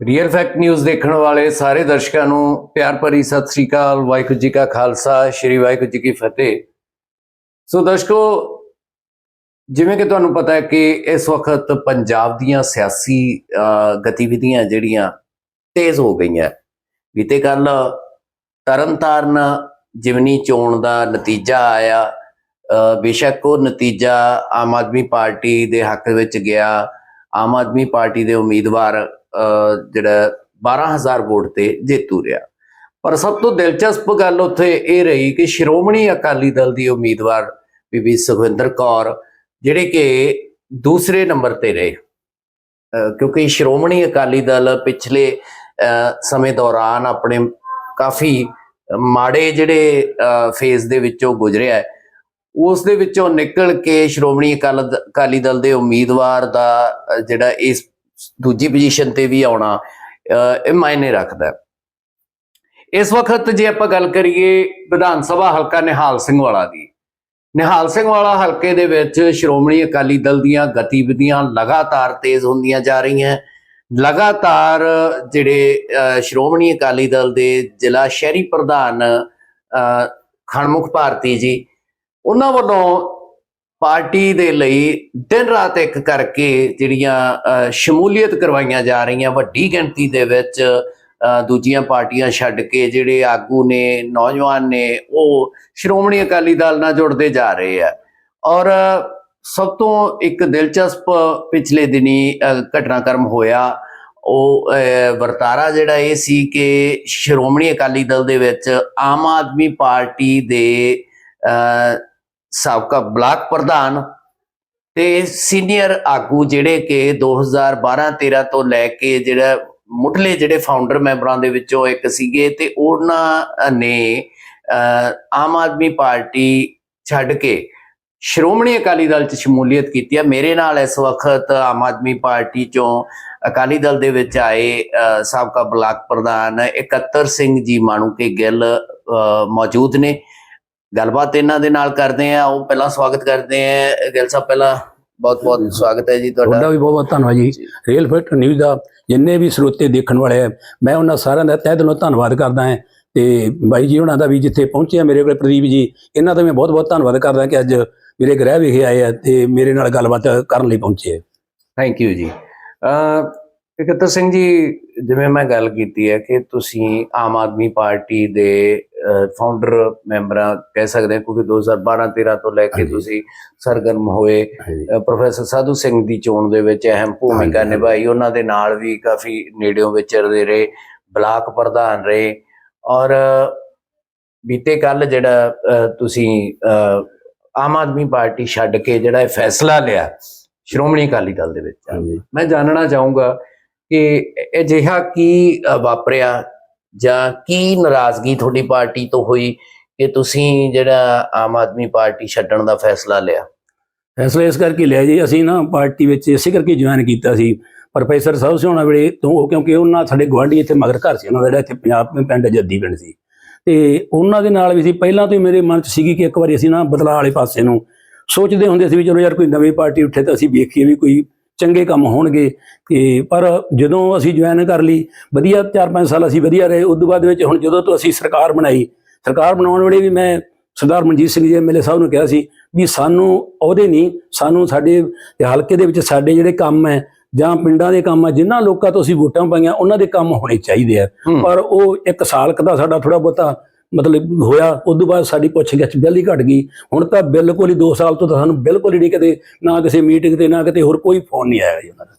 Real fact news ਦੇਖਣ ਵਾਲੇ ਸਾਰੇ ਦਰਸ਼ਕਾਂ ਨੂੰ ਪਿਆਰ ਭਰੀ ਸਤਿ ਸ੍ਰੀ ਅਕਾਲ, ਵਾਹਿਗੁਰੂ ਜੀ ਕਾ ਖਾਲਸਾ, ਸ੍ਰੀ ਵਾਹਿਗੁਰੂ ਜੀ ਕੀ ਫਤਿਹ। ਸੋ ਦਰਸ਼ਕੋ, ਜਿਵੇਂ ਕਿ ਤੁਹਾਨੂੰ ਪਤਾ ਹੈ ਕਿ ਇਸ ਵਕਤ ਪੰਜਾਬ ਦੀਆਂ ਸਿਆਸੀ ਗਤੀਵਿਧੀਆਂ ਜਿਹੜੀਆਂ ਤੇਜ਼ ਹੋ ਗਈਆਂ। ਬੀਤੇ ਕੱਲ ਤਰਨਤਾਰਨ ਜਿਮਨੀ ਚੋਣ ਦਾ ਨਤੀਜਾ ਆਇਆ। ਬੇਸ਼ੱਕ ਉਹ ਨਤੀਜਾ ਆਮ ਆਦਮੀ ਪਾਰਟੀ ਦੇ ਹੱਕ ਵਿੱਚ ਗਿਆ। ਆਮ ਆਦਮੀ ਪਾਰਟੀ ਦੇ ਉਮੀਦਵਾਰ ਜਿਹੜਾ 12000 ਵੋਟ ਤੇ ਜੇਤੂ ਰਿਹਾ। ਪਰ ਸਭ ਤੋਂ ਦਿਲਚਸਪ ਗੱਲ ਉੱਥੇ ਇਹ ਰਹੀ ਕਿ ਸ਼੍ਰੋਮਣੀ ਅਕਾਲੀ ਦਲ ਦੀ ਉਮੀਦਵਾਰ ਬੀਬੀ ਸੁਖਵਿੰਦਰ ਕੌਰ ਜਿਹੜੇ ਕਿ ਦੂਸਰੇ ਨੰਬਰ ਤੇ ਰਹੇ। ਕਿਉਂਕਿ ਸ਼੍ਰੋਮਣੀ ਅਕਾਲੀ ਦਲ ਪਿਛਲੇ ਅਹ, ਸਮੇਂ ਦੌਰਾਨ ਆਪਣੇ ਕਾਫੀ ਮਾੜੇ ਜਿਹੜੇ ਫੇਜ਼ ਦੇ ਵਿੱਚੋਂ ਗੁਜ਼ਰਿਆ ਹੈ ਉਸ ਦੇ ਵਿੱਚੋਂ ਨਿਕਲ ਕੇ ਸ਼੍ਰੋਮਣੀ ਅਕਾਲ ਅਕਾਲੀ ਦਲ ਦੇ ਉਮੀਦਵਾਰ ਦਾ ਜਿਹੜਾ ਇਸ ਦੂਜੀ ਪੋਜੀਸ਼ਨ ਤੇ ਵੀ ਆਉਣਾ ਇਹ ਮਾਇਨੇ ਰੱਖਦਾ ਇਸ ਵਕਤ ਜੇ ਆਪਾਂ ਗੱਲ ਕਰੀਏ ਵਿਧਾਨ ਸਭਾ ਹਲਕਾ ਨਿਹਾਲ ਸਿੰਘ ਵਾਲਾ ਦੀ ਨਿਹਾਲ ਸਿੰਘ ਵਾਲਾ ਹਲਕੇ ਦੇ ਵਿੱਚ ਸ਼੍ਰੋਮਣੀ ਅਕਾਲੀ ਦਲ ਦੀਆਂ ਗਤੀਵਿਧੀਆਂ ਲਗਾਤਾਰ ਤੇਜ਼ ਹੁੰਦੀਆਂ ਜਾ ਰਹੀਆਂ ਲਗਾਤਾਰ ਜਿਹੜੇ ਅਹ, ਸ਼੍ਰੋਮਣੀ ਅਕਾਲੀ ਦਲ ਦੇ ਜ਼ਿਲ੍ਹਾ ਸ਼ਹਿਰੀ ਪ੍ਰਧਾਨ ਅਹ, ਖਣਮੁਖ ਭਾਰਤੀ ਜੀ ਉਹਨਾਂ ਵੱਲੋਂ ਪਾਰਟੀ ਦੇ ਲਈ ਦਿਨ ਰਾਤ ਇੱਕ ਕਰਕੇ ਜਿਹੜੀਆਂ ਅਹ, ਸ਼ਮੂਲੀਅਤ ਕਰਵਾਈਆਂ ਜਾ ਰਹੀਆਂ ਵੱਡੀ ਗਿਣਤੀ ਦੇ ਵਿੱਚ ਅਹ, ਦੂਜੀਆਂ ਪਾਰਟੀਆਂ ਛੱਡ ਕੇ ਜਿਹੜੇ ਆਗੂ ਨੇ ਨੌਜਵਾਨ ਨੇ ਉਹ ਸ਼੍ਰੋਮਣੀ ਅਕਾਲੀ ਦਲ ਨਾਲ ਜੁੜਦੇ ਜਾ ਰਹੇ ਆ। ਔਰ ਸਭ ਤੋਂ ਇੱਕ ਦਿਲਚਸਪ ਪਿਛਲੇ ਦਿਨੀ ਅਹ, ਘਟਨਾਕ੍ਰਮ ਹੋਇਆ। ਉਹ ਵਰਤਾਰਾ ਜਿਹੜਾ ਇਹ ਸੀ ਕਿ ਸ਼੍ਰੋਮਣੀ ਅਕਾਲੀ ਦਲ ਦੇ ਵਿੱਚ ਆਮ ਆਦਮੀ ਪਾਰਟੀ ਦੇ ਅਹ, ਸਾਬਕਾ ਬਲਾਕ ਪ੍ਰਧਾਨ ਤੇ ਸੀਨੀਅਰ ਆਗੂ ਜਿਹੜੇ ਕਿ 2012-13 ਤੋਂ ਲੈ ਕੇ ਜਿਹੜਾ ਮੁੱਢਲੇ ਜਿਹੜੇ ਫਾਊਂਡਰ ਮੈਂਬਰਾਂ ਦੇ ਵਿੱਚੋਂ ਇੱਕ ਸੀਗੇ ਤੇ ਉਹਨਾਂ ਨੇ ਅਹ, ਆਮ ਆਦਮੀ ਪਾਰਟੀ ਛੱਡ ਕੇ ਸ਼੍ਰੋਮਣੀ ਅਕਾਲੀ ਦਲ ਚ ਸ਼ਮੂਲੀਅਤ ਕੀਤੀ ਹੈ ਮੇਰੇ ਨਾਲ ਇਸ ਵਕਤ ਆਮ ਆਦਮੀ ਪਾਰਟੀ ਚੋਂ ਅਕਾਲੀ ਦਲ ਦੇ ਵਿੱਚ ਆਏ ਅਹ, ਸਾਬਕਾ ਬਲਾਕ ਪ੍ਰਧਾਨ 71 ਸਿੰਘ ਜੀ ਮਾਣੂਕੇ ਗਿੱਲ ਅਹ, ਮੌਜੂਦ ਨੇ। ਗੱਲਬਾਤ ਇਹਨਾਂ ਦੇ ਨਾਲ ਕਰਦੇ ਆ ਉਹ ਪਹਿਲਾਂ ਸਵਾਗਤ ਕਰਦੇ ਆ। ਗਿੱਲ ਸਾਹਿਬ ਪਹਿਲਾਂ ਬਹੁਤ ਬਹੁਤ ਸਵਾਗਤ ਹੈ ਜੀ ਤੁਹਾਡਾ। ਤੁਹਾਡਾ ਵੀ ਬਹੁਤ ਬਹੁਤ ਧੰਨਵਾਦ ਜੀ। ਰੀਅਲ ਫਿਟ ਨਿਊਜ਼ ਦਾ ਜਿੰਨੇ ਵੀ ਸਰੋਤੇ ਦੇਖਣ ਵਾਲੇ ਆ ਮੈਂ ਉਹਨਾਂ ਸਾਰਿਆਂ ਦਾ ਤਹਿ ਦਿਲੋਂ ਧੰਨਵਾਦ ਕਰਦਾ ਹਾਂ। ਤੇ ਬਾਈ ਜੀ ਉਹਨਾਂ ਦਾ ਵੀ ਜਿੱਥੇ ਪਹੁੰਚੇ ਆ ਮੇਰੇ ਕੋਲ ਪ੍ਰਦੀਪ ਜੀ ਇਹਨਾਂ ਦਾ ਮੈਂ ਬਹੁਤ ਬਹੁਤ ਧੰਨਵਾਦ ਕਰਦਾ ਕਿ ਅੱਜ ਮੇਰੇ ਗ੍ਰਹਿ ਵਿਖੇ ਆਏ ਆ ਤੇ ਮੇਰੇ ਨਾਲ ਗੱਲਬਾਤ ਕਰਨ ਲਈ ਪਹੁੰਚੇ ਆ। ਥੈਂਕ ਯੂ ਜੀ। ਅ ਇਕੱਤਰ ਸਿੰਘ ਜੀ ਜਿਵੇਂ ਮੈਂ ਗੱਲ ਕੀਤੀ ਹੈ ਕਿ ਤੁਸੀਂ ਆਮ ਆਦਮੀ ਪਾਰਟੀ ਦੇ ਫਾਊਂਡਰ ਮੈਂਬਰਾਂ ਕਹਿ ਸਕਦੇ ਹਾਂ ਕਿਉਂਕਿ 2012-13 ਤੋਂ ਲੈ ਕੇ। ਤੁਸੀਂ ਸਰਗਰਮ ਹੋਏ ਪ੍ਰੋਫੈਸਰ ਸਾਧੂ ਸਿੰਘ ਦੀ ਚੋਣ ਦੇ ਵਿੱਚ ਅਹਿਮ ਭੂਮਿਕਾ। ਨਿਭਾਈ ਉਹਨਾਂ ਦੇ ਨਾਲ ਵੀ ਕਾਫੀ ਨੇੜਿਓਂ ਵਿਚਰਦੇ ਰਹੇ ਬਲਾਕ ਪ੍ਰਧਾਨ ਰਹੇ ਔਰ ਬੀਤੇ ਕੱਲ ਜਿਹੜਾ ਤੁਸੀਂ ਆਮ ਆਦਮੀ ਪਾਰਟੀ ਛੱਡ ਕੇ ਜਿਹੜਾ ਇਹ ਫੈਸਲਾ ਲਿਆ ਸ਼੍ਰੋਮਣੀ ਅਕਾਲੀ ਦਲ ਦੇ ਵਿੱਚ ਮੈਂ ਜਾਣਨਾ ਚਾਹੂੰਗਾ ਕਿ ਅਜਿਹਾ ਕੀ ਵਾਪਰਿਆ ਜਾਂ ਕੀ ਨਾਰਾਜ਼ਗੀ ਤੁਹਾਡੀ ਪਾਰਟੀ ਤੋਂ ਹੋਈ ਕਿ ਤੁਸੀਂ ਜਿਹੜਾ ਆਮ ਆਦਮੀ ਪਾਰਟੀ ਛੱਡਣ ਦਾ ਫੈਸਲਾ ਲਿਆ? ਫੈਸਲਾ ਇਸ ਕਰਕੇ ਲਿਆ ਜੀ, ਅਸੀਂ ਨਾ ਪਾਰਟੀ ਵਿੱਚ ਇਸੇ ਕਰਕੇ ਜੁਆਇਨ ਕੀਤਾ ਸੀ। ਪ੍ਰੋਫੈਸਰ ਸਾਹਿਬ ਸਿਉਣਾ ਵੇਲੇ ਤੋਂ, ਉਹ ਕਿਉਂਕਿ ਉਹਨਾਂ ਸਾਡੇ ਗਵਾਂਢੀ ਇੱਥੇ ਮਗਰ ਘਰ ਸੀ, ਉਹਨਾਂ ਦਾ ਜਿਹੜਾ ਇੱਥੇ ਪੰਜਾਬ ਵਿੱਚ ਪਿੰਡ ਜੱਦੀ ਪਿੰਡ ਸੀ। ਤੇ ਉਹਨਾਂ ਦੇ ਨਾਲ ਵੀ ਸੀ। ਪਹਿਲਾਂ ਤੋਂ ਹੀ ਮੇਰੇ ਮਨ 'ਚ ਸੀਗੀ ਕਿ ਇੱਕ ਵਾਰੀ ਅਸੀਂ ਨਾ ਬਦਲਾਅ ਵਾਲੇ ਪਾਸੇ ਨੂੰ ਸੋਚਦੇ ਹੁੰਦੇ ਸੀ ਵੀ ਚਲੋ ਯਾਰ ਕੋਈ ਨਵੀਂ ਪਾਰਟੀ ਉੱਠੇ ਤਾਂ ਅਸੀਂ ਵੇਖੀਏ ਵੀ ਕੋਈ ਚੰਗੇ ਕੰਮ ਹੋਣਗੇ ਤੇ ਪਰ ਜਦੋਂ ਅਸੀਂ ਜੁਆਇਨ ਕਰ ਲਈ ਵਧੀਆ 4-5 ਸਾਲ ਅਸੀਂ ਵਧੀਆ ਰਹੇ ਉਸ ਤੋਂ ਬਾਅਦ ਵਿੱਚ ਹੁਣ ਜਦੋਂ ਤੋਂ ਅਸੀਂ ਸਰਕਾਰ ਬਣਾਈ ਸਰਕਾਰ ਬਣਾਉਣ ਵੇਲੇ ਵੀ ਮੈਂ ਸਰਦਾਰ ਮਨਜੀਤ ਸਿੰਘ ਜੀ ਐਮਐਲਏ ਸਾਹਿਬ ਨੂੰ ਕਿਹਾ ਸੀ ਵੀ ਸਾਨੂੰ ਉਹਦੇ ਨਹੀਂ ਸਾਨੂੰ ਸਾਡੇ ਹਲਕੇ ਦੇ ਵਿੱਚ ਸਾਡੇ ਜਿਹੜੇ ਕੰਮ ਹੈ ਜਾਂ ਪਿੰਡਾਂ ਦੇ ਕੰਮ ਆ ਜਿਨ੍ਹਾਂ ਲੋਕਾਂ ਤੋਂ ਅਸੀਂ ਵੋਟਾਂ ਪਾਈਆਂ ਉਹਨਾਂ ਦੇ ਕੰਮ ਹੋਣੇ ਚਾਹੀਦੇ ਆ। ਪਰ ਉਹ ਇੱਕ ਸਾਲ ਕੁ ਦਾ ਸਾਡਾ ਥੋੜਾ ਬਹੁਤਾ ਮਤਲਬ ਹੋਇਆ ਉਸ ਤੋਂ ਬਾਅਦ ਸਾਡੀ ਪੁੱਛ ਗਿੱਛ ਬਿੱਲ ਹੀ ਘਟ ਗਈ। ਹੁਣ ਤਾਂ ਬਿਲਕੁਲ ਹੀ 2 ਸਾਲ ਤੋਂ ਤਾਂ ਸਾਨੂੰ ਬਿਲਕੁਲ ਹੀ ਨਹੀਂ ਕਿਤੇ ਨਾ ਕਿਸੇ ਮੀਟਿੰਗ ਤੇ ਨਾ ਕਿਤੇ ਹੋਰ ਕੋਈ ਫੋਨ ਨਹੀਂ ਆਇਆ ਜੀ ਉਹਨਾਂ ਦਾ।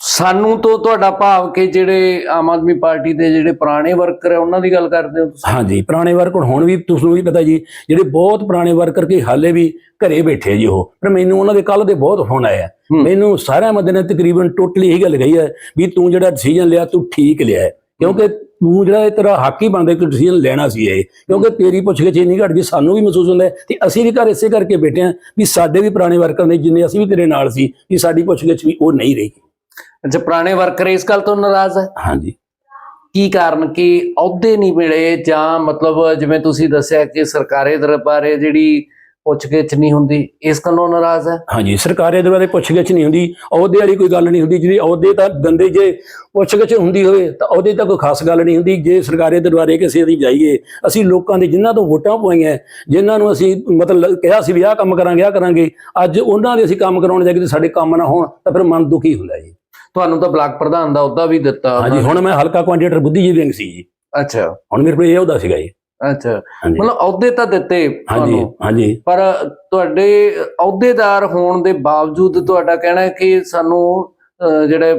ਸਾਨੂੰ ਤੋਂ ਤੁਹਾਡਾ ਭਾਵ ਕਿ ਜਿਹੜੇ ਆਮ ਆਦਮੀ ਪਾਰਟੀ ਦੇ ਜਿਹੜੇ ਪੁਰਾਣੇ ਵਰਕਰ ਹੈ ਉਹਨਾਂ ਦੀ ਗੱਲ ਕਰਦੇ ਹੋ ਤੁਸੀਂ? ਹਾਂਜੀ ਪੁਰਾਣੇ ਵਰਕਰ ਹੁਣ ਵੀ ਤੁਹਾਨੂੰ ਵੀ ਪਤਾ ਜੀ ਜਿਹੜੇ ਬਹੁਤ ਪੁਰਾਣੇ ਵਰਕਰ ਕੀ ਹਾਲੇ ਵੀ ਘਰੇ ਬੈਠੇ ਜੀ ਉਹ। ਪਰ ਮੈਨੂੰ ਉਹਨਾਂ ਦੇ ਕੱਲ ਦੇ ਬਹੁਤ ਫੋਨ ਆਇਆ। ਮੈਨੂੰ ਸਾਰਿਆਂ ਮੱਦੇ ਨੇ ਤਕਰੀਬਨ ਟੋਟਲੀ ਇਹੀ ਗੱਲ ਕਹੀ ਹੈ ਵੀ ਤੂੰ ਜਿਹੜਾ ਡਿਸੀਜਨ ਲਿਆ ਤੂੰ ਠੀਕ ਲਿਆ ਹੈ। ਕਿਉਂਕਿ ਤੂੰ ਜਿਹੜਾ ਇਹ ਤੇਰਾ ਹੱਕ ਹੀ ਬਣਦਾ ਕਿ ਡਿਸੀਜਨ ਲੈਣਾ ਸੀ ਇਹ। ਕਿਉਂਕਿ ਤੇਰੀ ਪੁੱਛ ਕੇ ਚੀਜ਼ ਨਹੀਂ ਘਟ ਗਈ ਸਾਨੂੰ ਵੀ ਮਹਿਸੂਸ ਹੁੰਦਾ ਤੇ ਅਸੀਂ ਵੀ ਘਰ ਇਸੇ ਕਰਕੇ ਬੈਠੇ ਹਾਂ ਵੀ ਸਾਡੇ ਵੀ ਪੁਰਾਣੇ ਵਰਕਰ ਨੇ ਜਿੰਨੇ ਅਸੀਂ ਵੀ ਤੇਰੇ ਨਾਲ ਸੀ ਵੀ ਸਾਡੀ ਪੁੱਛ ਗਿੱਛ ਵੀ ਉਹ ਨਹੀਂ ਰਹੀ। ਅੱਛਾ ਪੁਰਾਣੇ ਵਰਕਰ ਇਸ ਗੱਲ ਤੋਂ ਨਾਰਾਜ਼ ਹੈ? ਹਾਂਜੀ। ਕੀ ਕਾਰਨ ਕਿ ਅਹੁਦੇ ਨਹੀਂ ਮਿਲੇ ਜਾਂ ਮਤਲਬ ਜਿਵੇਂ ਤੁਸੀਂ ਦੱਸਿਆ ਕਿ ਸਰਕਾਰੀ ਦਰਬਾਰੇ ਜਿਹੜੀ ਪੁੱਛਗਿੱਛ ਨਹੀਂ ਹੁੰਦੀ ਇਸ ਗੱਲੋਂ ਨਾਰਾਜ਼ ਹੈ? ਹਾਂਜੀ ਸਰਕਾਰੀ ਦਰਬਾਰੇ ਪੁੱਛਗਿੱਛ ਨਹੀਂ ਹੁੰਦੀ ਅਹੁਦੇ ਵਾਲੀ ਕੋਈ ਗੱਲ ਨਹੀਂ ਹੁੰਦੀ ਜਿਹੜੀ ਅਹੁਦੇ ਤਾਂ ਬੰਦੇ ਜੇ ਪੁੱਛਗਿੱਛ ਹੁੰਦੀ ਹੋਵੇ ਤਾਂ ਉਹਦੇ ਤਾਂ ਕੋਈ ਖਾਸ ਗੱਲ ਨਹੀਂ ਹੁੰਦੀ ਜੇ ਸਰਕਾਰੀ ਦਰਬਾਰੇ ਕਿਸੇ ਦੀ ਜਾਈਏ ਅਸੀਂ ਲੋਕਾਂ ਦੇ ਜਿਨ੍ਹਾਂ ਤੋਂ ਵੋਟਾਂ ਪਵਾਈਆਂ ਜਿਨ੍ਹਾਂ ਨੂੰ ਅਸੀਂ ਮਤਲਬ ਕਿਹਾ ਸੀ ਵੀ ਆਹ ਕੰਮ ਕਰਾਂਗੇ ਆਹ ਕਰਾਂਗੇ ਅੱਜ ਉਹਨਾਂ ਦੇ ਅਸੀਂ ਕੰਮ ਕਰਾਉਣ ਜਾ ਕੇ ਤੇ ਸਾਡੇ ਕੰਮ ਨਾ ਹੋਣ ਤਾਂ ਫਿਰ ਮਨ ਦੁਖੀ ਹੁੰਦਾ ਜੀ। ਤੁਹਾਨੂੰ ਤਾਂ ਬਲਾਕ ਪ੍ਰਧਾਨ ਦਾ ਅਹੁਦਾ ਵੀ ਦਿੱਤਾ ਹਾਂਜੀ ਹੁਣ ਮੈਂ ਹਲਕਾ ਕੁਆਂਡੀਡੇਟਰ ਬੁੱਧੀਜੀਵ ਸਿੰਘ ਸੀ ਜੀ। ਅੱਛਾ। ਹੁਣ ਮੇਰੇ ਕੋਲ ਇਹ ਅਹੁਦਾ ਸੀਗਾ ਜੀ। ਅੱਛਾ। ਹਾਂਜੀ। ਮਤਲਬ ਅਹੁਦੇ ਤਾਂ ਦਿੱਤੇ ਹਾਂਜੀ ਤੁਹਾਨੂੰ। ਹਾਂਜੀ। ਪਰ ਤੁਹਾਡੇ ਅਹੁਦੇਦਾਰ ਹੋਣ ਦੇ ਬਾਵਜੂਦ ਤੁਹਾਡਾ ਕਹਿਣਾ ਹੈ ਕਿ ਸਾਨੂੰ ਅਹ, ਜਿਹੜੇ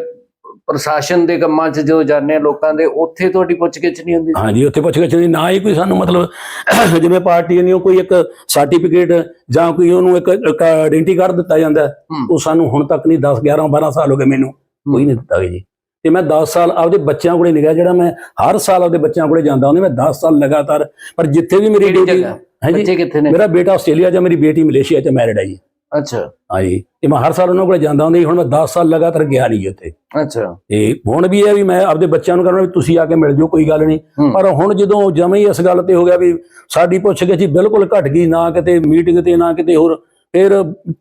ਪ੍ਰਸ਼ਾਸਨ ਦੇ ਕੰਮਾਂ 'ਚ ਜੋ ਜਾਂਦੇ ਆ ਲੋਕਾਂ ਦੇ ਉੱਥੇ ਤੁਹਾਡੀ ਪੁੱਛਗਿੱਛ ਨਹੀਂ ਹੁੰਦੀ? ਹਾਂਜੀ ਉੱਥੇ ਪੁੱਛ ਗਿੱਛ ਨਹੀਂ। ਨਾ ਹੀ ਕੋਈ ਸਾਨੂੰ ਮਤਲਬ ਜਿਵੇਂ ਪਾਰਟੀ ਨੇ ਕੋਈ ਇੱਕ ਸਰਟੀਫਿਕੇਟ ਜਾਂ ਕੋਈ ਉਹਨੂੰ ਇੱਕ ਆਇਡੈਂਟੀ ਕਾਰਡ ਦਿੱਤਾ ਜਾਂਦਾ ਹੈ, ਹੂੰ। ਉਹ ਸਾਨੂੰ ਹੁਣ ਤੱਕ ਨਹੀਂ 10 11 12 ਸਾਲ ਹੋ ਗਏ ਮੈਨੂੰ। ਕੋਈ ਨਹੀਂ ਦਿੱਤਾ ਜੀ। ਤੇ ਮੈਂ 10 ਸਾਲ ਆਪਦੇ ਬੱਚਿਆਂ ਕੋਲੇ ਨਿਗਾਹ ਜਿਹੜਾ ਮੈਂ ਹਰ ਸਾਲ ਆਪਦੇ ਬੱਚਿਆਂ ਕੋਲੇ ਜਾਂਦਾ ਹੁੰਦਾ ਮੈਂ 10 ਸਾਲ ਲਗਾਤਾਰ ਪਰ ਜਿੱਥੇ ਵੀ ਮੇਰੀ ਡਿਊਟੀ ਹੈ ਜੀ? ਬੱਚੇ ਕਿੱਥੇ ਨੇ? ਮੇਰਾ ਬੇਟਾ ਆਸਟ੍ਰੇਲੀਆ ਹੈ, ਮੇਰੀ ਬੇਟੀ ਮਲੇਸ਼ੀਆ 'ਚ ਮੈਰਿਡ ਹੈ ਜੀ। ਅੱਛਾ। ਹਾਂਜੀ ਤੇ ਮੈਂ ਹਰ ਸਾਲ ਉਹਨਾਂ ਕੋਲੇ ਜਾਂਦਾ ਹੁੰਦਾ ਹੁਣ ਮੈਂ 10 ਸਾਲ ਲਗਾਤਾਰ ਗਿਆ ਨਹੀਂ ਜੀ ਉੱਥੇ। ਅੱਛਾ। ਤੇ ਹੁਣ ਵੀ ਇਹ ਵੀ ਮੈਂ ਆਪਦੇ ਬੱਚਿਆਂ ਨੂੰ ਕਹਿੰਦਾ ਵੀ ਤੁਸੀਂ ਆ ਕੇ ਮਿਲ ਜਾਓ ਕੋਈ ਗੱਲ ਨਹੀਂ। ਪਰ ਹੁਣ ਜਦੋਂ ਜਮੇ ਹੀ ਇਸ ਗੱਲ ਤੇ ਹੋ ਗਿਆ ਵੀ ਸਾਡੀ ਪੁੱਛ ਕੇ ਜੀ ਬਿਲਕੁਲ ਘਟ ਗਈ ਨਾ ਕਿਤੇ ਮੀਟਿੰਗ ਤੇ ਨਾ ਕਿਤੇ ਹੋਰ ਫਿਰ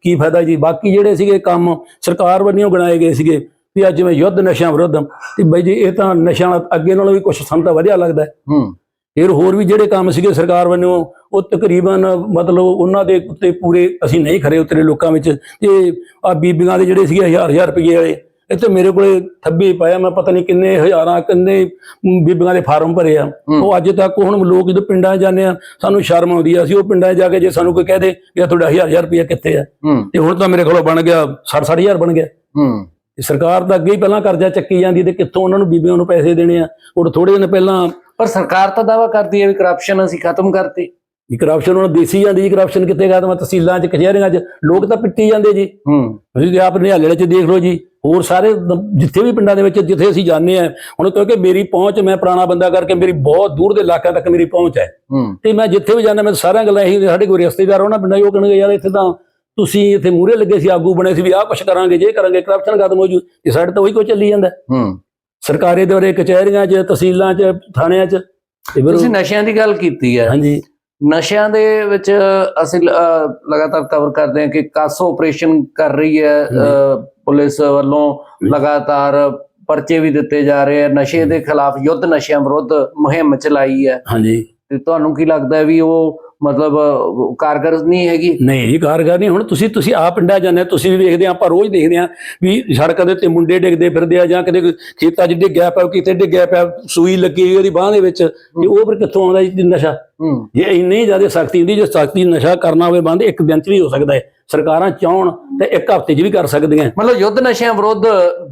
ਕੀ ਫਾਇਦਾ ਜੀ? ਬਾਕੀ ਜਿਹੜੇ ਸੀਗੇ ਕੰਮ ਸਰਕਾਰ ਵੱਲੋਂ ਗਣਾਏ ਗਏ ਸੀਗੇ ਵੀ ਅੱਜ ਜਿਵੇਂ ਯੁੱਧ ਨਸ਼ਿਆਂ ਵਿਰੁੱਧ ਤੇ ਬਈ ਜੀ ਇਹ ਤਾਂ ਨਸ਼ਿਆਂ ਅੱਗੇ ਨਾਲੋਂ ਵੀ ਕੁਝ ਸਾਨੂੰ ਤਾਂ ਵਧੀਆ ਲੱਗਦਾ ਹੈ। ਫਿਰ ਹੋਰ ਵੀ ਜਿਹੜੇ ਕੰਮ ਸੀਗੇ ਸਰਕਾਰ ਵੱਲੋਂ ਉਹ ਤਕਰੀਬਨ ਮਤਲਬ ਉਹਨਾਂ ਦੇ ਉੱਤੇ ਪੂਰੇ ਅਸੀਂ ਨਹੀਂ ਖਰੇ ਉਤਰੇ ਲੋਕਾਂ ਵਿੱਚ। ਤੇ ਆ ਬੀਬੀਆਂ ਦੇ ਜਿਹੜੇ ਸੀਗੇ ਹਜ਼ਾਰ ਹਜ਼ਾਰ ਰੁਪਏ ਵਾਲੇ ਇਹ ਤੇ ਮੇਰੇ ਕੋਲੇ ਥੱਬੇ ਪਾਇਆ ਮੈਂ ਪਤਾ ਨਹੀਂ ਕਿੰਨੇ ਹਜ਼ਾਰਾਂ ਕਿੰਨੇ ਬੀਬੀਆਂ ਦੇ ਫਾਰਮ ਭਰੇ ਆ। ਉਹ ਅੱਜ ਤੱਕ ਹੁਣ ਲੋਕ ਜਦੋਂ ਪਿੰਡਾਂ ਜਾਂਦੇ ਆ ਸਾਨੂੰ ਸ਼ਰਮ ਆਉਂਦੀ ਆ। ਅਸੀਂ ਉਹ ਪਿੰਡਾਂ ਜਾ ਕੇ ਜੇ ਸਾਨੂੰ ਕੋਈ ਕਹਿ ਦੇ ਆਹ ਤੁਹਾਡਾ ਹਜ਼ਾਰ ਹਜ਼ਾਰ ਰੁਪਏ ਕਿੱਥੇ ਆ? ਤੇ ਹੁਣ ਤਾਂ ਮੇਰੇ ਕੋਲੋਂ ਬਣ ਗਿਆ 60 ਹਜ਼ਾਰ ਬਣ ਗਿਆ। ਸਰਕਾਰ ਤਾਂ ਅੱਗੇ ਹੀ ਪਹਿਲਾਂ ਕਰਜ਼ਾ ਚੱਕੀ ਜਾਂਦੀ ਤੇ ਕਿੱਥੋਂ ਉਹਨਾਂ ਨੂੰ ਬੀਬੀਆਂ ਨੂੰ ਪੈਸੇ ਦੇਣੇ ਆ? ਉਹ ਥੋੜੇ ਦਿਨ ਪਹਿਲਾਂ। ਪਰ ਸਰਕਾਰ ਤਾਂ ਦਾਵਾ ਕਰਦੀ ਹੈ ਵੀ ਕਰਪਸ਼ਨ ਅਸੀਂ ਖਤਮ ਕਰਤੀ। ਵੀ ਕਰਪਸ਼ਨ ਉਹਨਾਂ ਦੇਸੀ ਜਾਂਦੀ ਜੀ ਕਰਪਸ਼ਨ ਕਿੱਥੇ ਗਾ ਤਾਂ ਤਹਿਸੀਲਾਂ 'ਚ ਕਚਹਿਰੀਆਂ 'ਚ ਲੋਕ ਤਾਂ ਪਿੱਟੀ ਜਾਂਦੇ ਜੀ। ਹੂੰ। ਤੁਸੀਂ ਆਪ ਨਿਹਾਲੇ 'ਚ ਦੇਖ ਲਓ ਜੀ ਹੋਰ ਸਾਰੇ ਜਿੱਥੇ ਵੀ ਪਿੰਡਾਂ ਦੇ ਵਿੱਚ ਜਿੱਥੇ ਅਸੀਂ ਜਾਂਦੇ ਆ ਹੁਣ ਕਿਉਂਕਿ ਮੇਰੀ ਪਹੁੰਚ ਮੈਂ ਪੁਰਾਣਾ ਬੰਦਾ ਕਰਕੇ ਮੇਰੀ ਬਹੁਤ ਦੂਰ ਦੇ ਇਲਾਕਿਆਂ ਤੱਕ ਮੇਰੀ ਪਹੁੰਚ ਹੈ। ਤੇ ਮੈਂ ਜਿੱਥੇ ਵੀ ਜਾਂਦਾ ਮੈਂ ਸਾਰੀਆਂ ਗੱਲਾਂ ਇਹੀ ਸਾਡੇ ਕੋਈ ਰਿਸ਼ਤੇਦਾਰ ਉਹਨਾਂ ਪਿੰਡਾਂ ਉਹ ਕਹਿਣਗੇ ਯਾਰ ਇੱਥੇ ਤਾਂ ਤੁਸੀਂ ਇੱਥੇ ਮੂਹਰੇ ਲੱਗੇ ਸੀ ਆਗੂ ਬਣੇ ਸੀ ਵੀ ਆਹ ਕੁਛ ਕਰਾਂਗੇ ਜੇ ਕਰਾਂਗੇ ਕਰਪਸ਼ਨ ਖਤਮ ਹੋ ਜੂ ਇਹ ਸਾਡੇ ਤਾਂ ਉਹੀ ਕੁਝ ਚੱਲੀ ਜਾਂਦਾ। ਹੂੰ। ਸਰਕਾਰੀ ਦੌਰੇ ਕਚਹਿਰੀਆਂ 'ਚ ਤਹਿਸੀਲਾਂ 'ਚ ਥਾਣਿਆਂ 'ਚ ਤੁਸੀਂ ਨਸ਼ਿਆਂ ਦੀ ਗੱਲ ਕੀਤੀ ਹੈ। ਹਾਂਜੀ। ਨਸ਼ਿਆਂ ਦੇ ਵਿੱਚ ਅਸੀਂ ਲਗਾਤਾਰ ਕਵਰ ਕਰਦੇ ਹਾਂ ਕਿ ਕਾਸੋ ਆਪਰੇਸ਼ਨ ਕਰ ਰਹੀ ਹੈ ਪੁਲਿਸ ਵੱਲੋਂ ਲਗਾਤਾਰ ਪਰਚੇ ਵੀ ਦਿੱਤੇ ਜਾ ਰਹੇ ਆ ਨਸ਼ੇ ਦੇ ਖਿਲਾਫ ਯੁੱਧ ਨਸ਼ਿਆਂ ਵਿਰੁੱਧ ਮੁਹਿੰਮ ਚਲਾਈ ਹੈ। ਹਾਂਜੀ। ਤੇ ਤੁਹਾਨੂੰ ਕੀ ਲੱਗਦਾ ਵੀ ਉਹ ਮਤਲਬ ਕਾਰਗਰ ਨਹੀਂ ਹੈਗੀ? ਨਹੀਂ ਜੀ ਕਾਰਗਰ ਨਹੀਂ। ਹੁਣ ਤੁਸੀਂ ਤੁਸੀਂ ਆਪ ਪਿੰਡਾਂ ਜਾਂਦੇ ਤੁਸੀਂ ਵੀ ਵੇਖਦੇ ਆ ਆਪਾਂ ਰੋਜ਼ ਦੇਖਦੇ ਆ ਵੀ ਸੜਕਾਂ ਦੇ ਉੱਤੇ ਮੁੰਡੇ ਡਿੱਗਦੇ ਫਿਰਦੇ ਆ ਜਾਂ ਕਿਤੇ ਖੇਤਾਂ 'ਚ ਡਿੱਗਿਆ ਪਿਆ ਕਿਤੇ ਡਿੱਗਿਆ ਪਿਆ ਸੂਈ ਲੱਗੀ ਹੋਈ ਉਹਦੀ ਬਾਹ ਦੇ ਵਿੱਚ ਤੇ ਉਹ ਫਿਰ ਕਿੱਥੋਂ ਆਉਂਦਾ ਜੀ ਨਸ਼ਾ? ਜੇ ਇੰਨੀ ਜ਼ਿਆਦਾ ਸਖਤੀ ਹੁੰਦੀ ਜੇ ਸਖਤੀ ਨਸ਼ਾ ਕਰਨਾ ਹੋਵੇ ਬੰਦ ਇੱਕ ਦਿਨ 'ਚ ਵੀ ਹੋ ਸਕਦਾ ਹੈ। ਸਰਕਾਰਾਂ ਚਾਹਣ ਤੇ ਇੱਕ ਹਫ਼ਤੇ 'ਚ ਵੀ ਕਰ ਸਕਦੀਆਂ। ਮਤਲਬ ਯੁੱਧ ਨਸ਼ਿਆਂ ਵਿਰੁੱਧ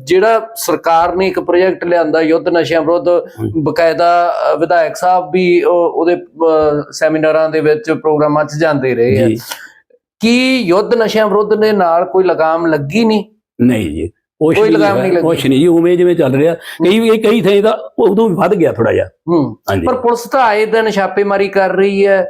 ਜਿਹੜਾ ਸਰਕਾਰ ਨੇ ਇੱਕ ਪ੍ਰੋਜੈਕਟ ਲਿਆਂਦਾ ਯੁੱਧ ਨਸ਼ਿਆਂ ਵਿਰੁੱਧ ਬਕਾਇਦਾ ਵਿਧਾਇਕ ਸਾਹਿਬ ਵੀ ਉਹ- ਉਹਦੇ ਸੈਮੀਨਾਰਾਂ ਦੇ ਵਿੱਚ ਪ੍ਰੋਗਰਾਮਾਂ 'ਚ ਜਾਂਦੇ ਰਹੇ ਆ। ਕੀ ਯੁੱਧ ਨਸ਼ਿਆਂ ਵਿਰੁੱਧ ਦੇ ਨਾਲ ਕੋਈ ਲਗਾਮ ਲੱਗੀ ਨਹੀਂ? ਨਹੀਂ ਜੀ। ਕੁਛ ਕੋਈ ਲਗਾਮ ਨਹੀਂ ਲੱਗੀ। ਕੁਛ ਨਹੀਂ ਜੀ ਉਵੇਂ ਜਿਵੇਂ ਚੱਲ ਰਿਹਾ। ਕਈ ਵੀ ਕਈ ਥਾਈਂ ਦਾ ਉਦੋਂ ਵੀ ਵੱਧ ਗਿਆ ਥੋੜਾ ਜਿਹਾ। ਹੂੰ। ਹਾਂਜੀ। ਪਰ ਪੁਲਿਸ ਤਾਂ ਆਏ ਦਿਨ ਛਾਪੇਮਾਰੀ ਕਰ ਰਹੀ ਹੈ।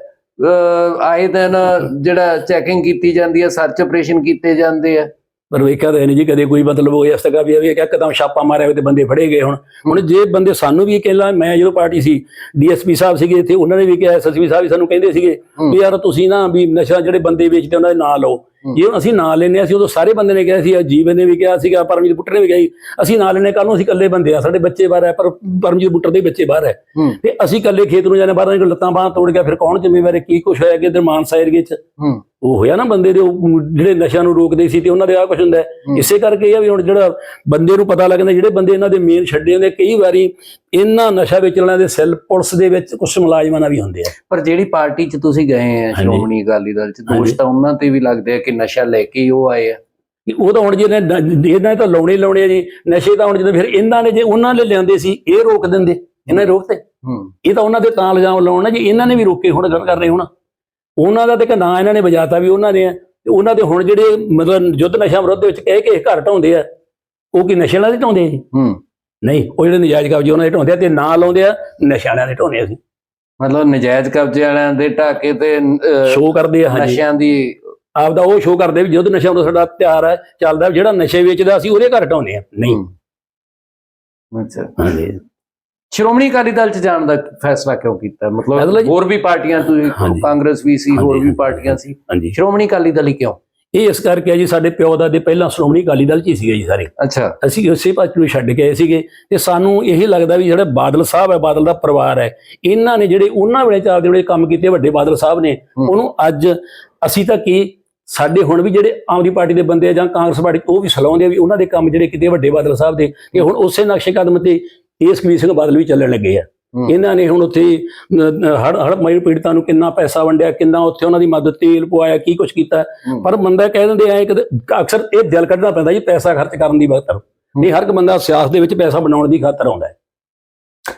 ਆਏ ਦਿਨ ਜਿਹੜਾ ਚੈਕਿੰਗ ਕੀਤੀ ਜਾਂਦੀ ਹੈ ਸਰਚ ਆਪਰੇਸ਼ਨ ਕੀਤੇ ਜਾਂਦੇ ਆ। ਪਰ ਵੇਖਿਆ ਤਾਂ ਨਹੀਂ ਜੀ ਕਦੇ ਕੋਈ ਮਤਲਬ ਉਹ ਇਸ ਤਰ੍ਹਾਂ ਵੀ ਇਹ ਕਿ ਕਦਮ ਛਾਪਾ ਮਾਰਿਆ ਤੇ ਬੰਦੇ ਫੜੇ ਗਏ ਹੁਣ। ਹੁਣ ਜੇ ਬੰਦੇ ਸਾਨੂੰ ਵੀ ਕਹਿੰਦਾ ਮੈਂ ਜਦੋਂ ਪਾਰਟੀ ਸੀ ਡੀਐਸਪੀ ਸਾਹਿਬ ਸੀਗੇ ਇੱਥੇ ਉਹਨਾਂ ਨੇ ਵੀ ਕਿਹਾ ਐਸਐਸਪੀ ਸਾਹਿਬ ਵੀ ਸਾਨੂੰ ਕਹਿੰਦੇ ਸੀਗੇ। ਵੀ ਯਾਰ ਤੁਸੀਂ ਨਾ ਵੀ ਨਸ਼ਾ ਜਿਹੜੇ ਬੰਦੇ ਵੇਚਦੇ ਉਹਨਾਂ ਦੇ ਨਾਂ ਲਓ। ਜੇ ਅਸੀਂ ਨਾਂ ਲੈਨੇ ਅਸੀਂ ਉਦੋਂ ਸਾਰੇ ਬੰਦੇ ਨੇ ਕਿਹਾ ਸੀ ਜੀਵਨ ਨੇ ਵੀ ਕਿਹਾ ਸੀਗਾ ਪਰਮਜੀਤ ਬੁੱਟਰ ਨੇ ਵੀ ਕਿਹਾ ਸੀ ਅਸੀਂ ਨਾਂ ਲੈਨੇ ਕੱਲ ਨੂੰ ਅਸੀਂ ਇਕੱਲੇ ਬੰਦੇ ਆ ਸਾਡੇ ਬੱਚੇ ਬਾਹਰ ਹੈ ਪਰ ਪਰਮਜੀਤ ਬੁੱਟਰ ਦੇ ਬੱਚੇ ਬਾਹਰ ਹੈ। ਤੇ ਅਸੀਂ ਇਕੱਲੇ ਖੇਤ ਨੂੰ ਜਾਣੇ ਬਾਹਰ ਨਿਕਲ ਲੱਤਾਂ ਬਾਹਾਂ ਤੋੜ ਗਿਆ ਫਿਰ ਕੌਣ ਜ਼ਿੰਮੇਵਾਰ ਹੈ ਕੀ ਕੁਛ ਹੋਇਆ ਕਿ ਇਧਰ ਮਾਨਸਾ ਏਰੀਏ 'ਚ? ਉਹ ਹੋਇਆ ਨਾ ਬੰਦੇ ਦੇ ਜਿਹੜੇ ਨਸ਼ਿਆਂ ਨੂੰ ਰੋਕਦੇ ਸੀ ਤੇ ਉਹਨਾਂ ਦੇ ਆ ਕੁਝ ਹੁੰਦਾ। ਇਸੇ ਕਰਕੇ ਇਹ ਵੀ ਹੁਣ ਜਿਹੜਾ ਬੰਦੇ ਨੂੰ ਪਤਾ ਲੱਗਦਾ ਜਿਹੜੇ ਬੰਦੇ ਇਹਨਾਂ ਦੇ ਮੇਨ ਛੱਡੇ ਹੁੰਦੇ ਕਈ ਵਾਰੀ ਇਹਨਾਂ ਨਸ਼ਾ ਵੇਚਣ ਵਾਲਿਆਂ ਦੇ ਸੈੱਲ ਪੁਲਿਸ ਦੇ ਵਿੱਚ ਕੁਝ ਮੁਲਾਜ਼ਮਾਂ ਨਾਲ ਵੀ ਹੁੰਦੇ ਆ। ਪਰ ਜਿਹੜੀ ਪਾਰਟੀ 'ਚ ਤੁਸੀਂ ਗਏ ਆ ਸ਼੍ਰੋਮਣੀ ਅਕਾਲੀ ਦਲ 'ਚ ਦੋਸ਼। ਤਾਂ ਉਹਨਾਂ ਤੇ ਵੀ ਲੱਗਦੇ ਆ ਕਿ ਨਸ਼ਾ ਲੈ ਕੇ ਉਹ ਆਏ ਆ। ਉਹ ਤਾਂ ਹੁਣ ਜਿਹਨੇ ਇਹਨਾਂ ਨੇ ਤਾਂ ਲਾਉਣੇ ਲਾਉਣੇ ਆ ਜੀ ਨਸ਼ੇ ਤਾਂ ਹੁਣ ਜਦੋਂ ਫਿਰ ਇਹਨਾਂ ਨੇ ਜੇ ਉਹਨਾਂ ਨੇ ਲਿਆਂਦੇ ਸੀ ਇਹ ਰੋਕ ਦਿੰਦੇ ਇਹਨਾਂ ਨੇ ਰੋਕਤੇ। ਇਹ ਤਾਂ ਉਹਨਾਂ ਦੇ ਤਾਂ ਇਲਜ਼ਾਮ ਲਾਉਣਾ ਜੀ ਇਹਨਾਂ ਨੇ ਵੀ ਰੋਕੇ ਹੁਣ ਗੱਲ ਕਰ ਰਹੇ ਹੁਣ। ਉਹਨਾਂ ਦਾ ਤੇ ਨਾਂ ਇਹਨਾਂ ਨੇ ਵਜਾਤਾ ਵੀ ਉਹਨਾਂ ਦੇ ਆ। ਤੇ ਉਹਨਾਂ ਦੇ ਹੁਣ ਜਿਹੜੇ ਮਤਲਬ ਯੁੱਧ ਨਸ਼ਾ ਵਿਰੁੱਧ ਦੇ ਵਿੱਚ ਕਹਿ ਕੇ ਘਰ ਢਾਉਂਦੇ ਆ ਉਹ ਕੀ ਨਸ਼ੇ ਵਾਲੇ ਢਾਉਂਦੇ ਆ ਜੀ? ਨਹੀਂ ਉਹ ਜਿਹੜੇ ਨਜਾਇਜ਼ ਕਬਜ਼ੇ ਉਹਨਾਂ ਦੇ ਢਾਉਂਦੇ ਆ ਤੇ ਨਾਂ ਲਾਉਂਦੇ ਆ ਨਸ਼ੇ ਵਾਲਿਆਂ ਦੇ ਢਾਉਂਦੇ ਆ ਅਸੀਂ। ਮਤਲਬ ਨਜਾਇਜ਼ ਕਬਜ਼ੇ ਵਾਲਿਆਂ ਦੇ ਢਾਕੇ ਤੇ ਅਹ, ਸ਼ੋਅ ਕਰਦੇ ਆ ਹਾਂਜੀ। ਨਸ਼ਿਆਂ ਦੀ ਆਪਦਾ ਉਹ ਸ਼ੋਅ ਕਰਦੇ ਵੀ ਯੁੱਧ ਨਸ਼ਾ ਦਾ ਸਾਡਾ ਤਿਆਰ ਹੈ ਚੱਲਦਾ ਜਿਹੜਾ ਨਸ਼ੇ ਵੇਚਦਾ ਅਸੀਂ ਉਹਦੇ ਘਰ ਢਾਉਂਦੇ ਆ। ਨਹੀਂ। ਅੱਛਾ। ਹਾਂਜੀ। ਸ਼੍ਰੋਮਣੀ ਅਕਾਲੀ ਦਲ ਚ ਜਾਣ ਦਾ ਫੈਸਲਾ ਕਿਉਂ ਕੀਤਾ? ਮਤਲਬ ਹੋਰ ਵੀ ਪਾਰਟੀਆਂ ਤੁਸੀਂ ਹਾਂਜੀ। ਕਾਂਗਰਸ ਵੀ ਸੀ ਹੋਰ ਹਾਂਜੀ, ਵੀ ਪਾਰਟੀਆਂ ਸੀ। ਹਾਂਜੀ। ਸ਼੍ਰੋਮਣੀ ਅਕਾਲੀ ਦਲ ਹੀ ਕਿਉਂ? ਇਹ ਇਸ ਕਰਕੇ ਜੀ ਸਾਡੇ ਪਿਓ ਦਾਦੇ ਪਹਿਲਾਂ ਸ਼੍ਰੋਮਣੀ ਅਕਾਲੀ ਦਲ 'ਚ ਹੀ ਸੀਗੇ ਜੀ ਸਾਰੇ ਅੱਛਾ ਅਸੀਂ ਉਸੇ ਪਾਰਟੀ ਨੂੰ ਛੱਡ ਕੇ ਆਏ ਸੀਗੇ ਤੇ ਸਾਨੂੰ ਇਹ ਲੱਗਦਾ ਵੀ ਜਿਹੜਾ ਬਾਦਲ ਸਾਹਿਬ ਹੈ ਬਾਦਲ ਦਾ ਪਰਿਵਾਰ ਹੈ ਇਹਨਾਂ ਨੇ ਜਿਹੜੇ ਉਹਨਾਂ ਵੇਲੇ ਚਾਰ ਦੇ ਵੇਲੇ ਕੰਮ ਕੀਤੇ ਵੱਡੇ ਬਾਦਲ ਸਾਹਿਬ ਨੇ। ਉਹਨੂੰ ਅੱਜ ਅਸੀਂ ਤਾਂ ਕੀ ਸਾਡੇ ਹੁਣ ਵੀ ਜਿਹੜੇ ਆਮ ਆਦਮੀ ਪਾਰਟੀ ਦੇ ਬੰਦੇ ਆ ਜਾਂ ਕਾਂਗਰਸ ਪਾਰਟੀ ਉਹ ਵੀ ਸਲਾਉਂਦੇ ਆ ਵੀ ਉਹਨਾਂ ਦੇ ਕੰਮ ਜਿਹੜੇ ਕਿਤੇ ਵੱਡੇ ਬਾਦਲ ਸਾਹਿਬ ਦੇ ਕਿ ਹੁਣ ਉਸੇ ਨਕਸ਼ੇ ਕਦਮ ਤੇ ਇਸ ਕਬੀਰ ਸਿੰਘ ਬਾਦਲ ਵੀ ਚੱਲਣ ਲੱਗੇ ਆ। ਇਹਨਾਂ ਨੇ ਹੁਣ ਉੱਥੇ ਹੜ ਹੜ ਮਈ ਪੀੜਤਾਂ ਨੂੰ ਕਿੰਨਾ ਪੈਸਾ ਵੰਡਿਆ ਕਿੰਨਾ ਉੱਥੇ ਉਹਨਾਂ ਦੀ ਮਦਦ ਤੇਲ ਪਵਾਇਆ ਕੀ ਕੁਝ ਕੀਤਾ। ਪਰ ਬੰਦਾ ਕਹਿ ਦਿੰਦੇ ਆ ਕਿ ਅਕਸਰ ਇਹ ਦਿਲ ਕੱਢਣਾ ਪੈਂਦਾ ਜੀ ਪੈਸਾ ਖਰਚ ਕਰਨ ਦੀ ਖਾਤਰ ਨਹੀਂ ਹਰ ਇੱਕ ਬੰਦਾ ਸਿਆਸਤ ਦੇ ਵਿੱਚ ਪੈਸਾ ਬਣਾਉਣ ਦੀ ਖਾਤਰ ਆਉਂਦਾ ਹੈ।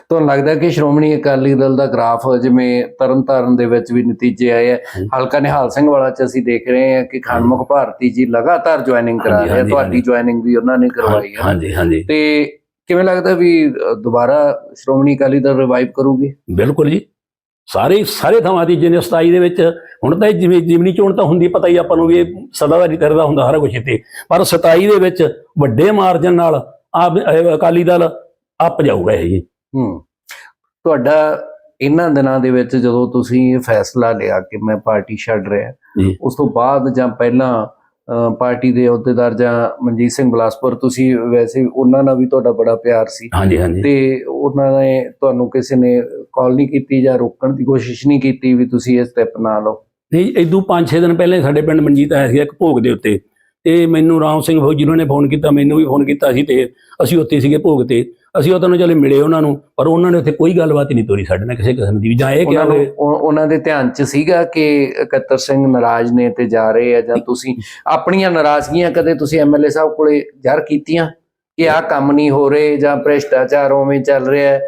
ਤੁਹਾਨੂੰ ਲੱਗਦਾ ਕਿ ਸ਼੍ਰੋਮਣੀ ਅਕਾਲੀ ਦਲ ਦਾ ਗ੍ਰਾਫ ਜਿਵੇਂ ਤਰਨਤਾਰਨ ਦੇ ਵਿੱਚ ਵੀ ਨਤੀਜੇ ਆਏ ਆ। ਹਲਕਾ ਨਿਹਾਲ ਸਿੰਘ ਵਾਲਾ ਚ ਅਸੀਂ ਦੇਖ ਰਹੇ ਹਾਂ ਕਿ ਖਾਨਮੁਖ ਭਾਰਤੀ ਜੀ ਲਗਾਤਾਰ ਜੁਆਇਨਿੰਗ ਕਰਾ ਰਹੇ ਆ ਤੁਹਾਡੀ। ਜੁਆਇਨਿੰਗ ਵੀ ਉਹਨਾਂ ਨੇ ਕਰਵਾਈ ਹੈ ਹਾਂਜੀ ਹਾਂਜੀ। ਤੇ ਕਿਵੇਂ ਲੱਗਦਾ ਵੀ ਦੁਬਾਰਾ ਸ਼੍ਰੋਮਣੀ ਅਕਾਲੀ ਦਲ ਰਿਵਾਈਵ ਕਰੂਗੀ? ਬਿਲਕੁਲ ਜੀ। ਸਾਰੇ ਸਾਰੇ ਥਾਵਾਂ ਦੀ ਜਿਹਨੇ 27 ਦੇ ਵਿੱਚ ਹੁਣ ਤਾਂ ਜਿਵੇਂ ਜਿਮਨੀ ਚੋਣ ਤਾਂ ਹੁੰਦੀ ਪਤਾ ਹੀ ਆਪਾਂ ਨੂੰ ਵੀ ਇਹ ਸਦਾਵਾਰੀ ਕਰਦਾ ਹੁੰਦਾ ਸਾਰਾ ਕੁਝ ਇੱਥੇ। ਪਰ 27 ਦੇ ਵਿੱਚ ਵੱਡੇ ਮਾਰਜਨ ਨਾਲ ਇਹ ਅਕਾਲੀ ਦਲ ਅੱਪ ਜਾਊਗਾ ਇਹ ਜੀ। ਹੂੰ। ਤੁਹਾਡਾ ਇਹਨਾਂ ਦਿਨਾਂ ਦੇ ਵਿੱਚ ਜਦੋਂ ਤੁਸੀਂ ਇਹ ਫੈਸਲਾ ਲਿਆ ਕਿ ਮੈਂ ਪਾਰਟੀ ਛੱਡ ਰਿਹਾ। ਉਸ ਤੋਂ ਬਾਅਦ ਜਾਂ ਪਹਿਲਾਂ ਪਾਰਟੀ ਦੇ ਅਹੁਦੇਦਾਰ ਜਾਂ ਮਨਜੀਤ ਸਿੰਘ ਬਲਾਸਪੁਰ ਤੁਸੀਂ ਵੈਸੇ ਉਹਨਾਂ ਨਾਲ ਵੀ ਤੁਹਾਡਾ ਬੜਾ ਪਿਆਰ ਸੀ। ਹਾਂਜੀ ਹਾਂਜੀ। ਤੇ ਉਹਨਾਂ ਨੇ ਤੁਹਾਨੂੰ ਕਿਸੇ ਨੇ ਕਾਲ ਨਹੀਂ ਕੀਤੀ ਜਾਂ ਰੋਕਣ ਦੀ ਕੋਸ਼ਿਸ਼ ਨਹੀਂ ਕੀਤੀ ਵੀ ਤੁਸੀਂ ਇਹ ਸਟੈਪ ਨਾ ਲਓ? ਨਹੀਂ ਇਦੋਂ 5-6 ਦਿਨ ਪਹਿਲੇ ਸਾਡੇ ਪਿੰਡ ਮਨਜੀਤ ਆਇਆ ਸੀ ਇੱਕ ਭੋਗ ਦੇ ਉੱਤੇ। ਤੇ ਮੈਨੂੰ ਰਾਮ ਸਿੰਘ ਫੌਜੀ ਨੇ ਫੋਨ ਕੀਤਾ ਮੈਨੂੰ ਵੀ ਫੋਨ ਕੀਤਾ ਸੀ ਤੇ ਅਸੀਂ ਉੱਥੇ ਸੀਗੇ ਭੋਗ ਤੇ। ਅਸੀਂ ਉਹਨਾਂ ਨੂੰ ਚਲੇ ਮਿਲੇ ਉਹਨਾਂ ਨੂੰ ਪਰ ਉਹਨਾਂ ਨੇ ਉੱਥੇ ਕੋਈ ਗੱਲਬਾਤ ਹੀ ਨਹੀਂ ਤੋਰੀ ਸਾਡੇ ਨਾਲ ਕਿਸੇ ਕਿਸਮ ਦੀ ਵੀ ਜਾਂ ਇਹ ਕਿਹਾ ਉਹਨਾਂ ਦੇ ਧਿਆਨ 'ਚ ਸੀਗਾ ਕਿ ਇਕੱਤਰ ਸਿੰਘ ਨਾਰਾਜ਼ ਨੇ ਤੇ ਜਾ ਰਹੇ ਆ ਜਾਂ ਤੁਸੀਂ ਆਪਣੀਆਂ ਨਾਰਾਜ਼ਗੀਆਂ ਕਦੇ ਤੁਸੀਂ ਐਮਐਲਏ ਸਾਹਿਬ ਕੋਲੇ ਜ਼ਾਹਰ ਕੀਤੀਆਂ? ਕਿ ਆਹ ਕੰਮ ਨਹੀਂ ਹੋ ਰਹੇ ਜਾਂ ਭ੍ਰਿਸ਼ਟਾਚਾਰ ਉਵੇਂ ਚੱਲ ਰਿਹਾ ਹੈ?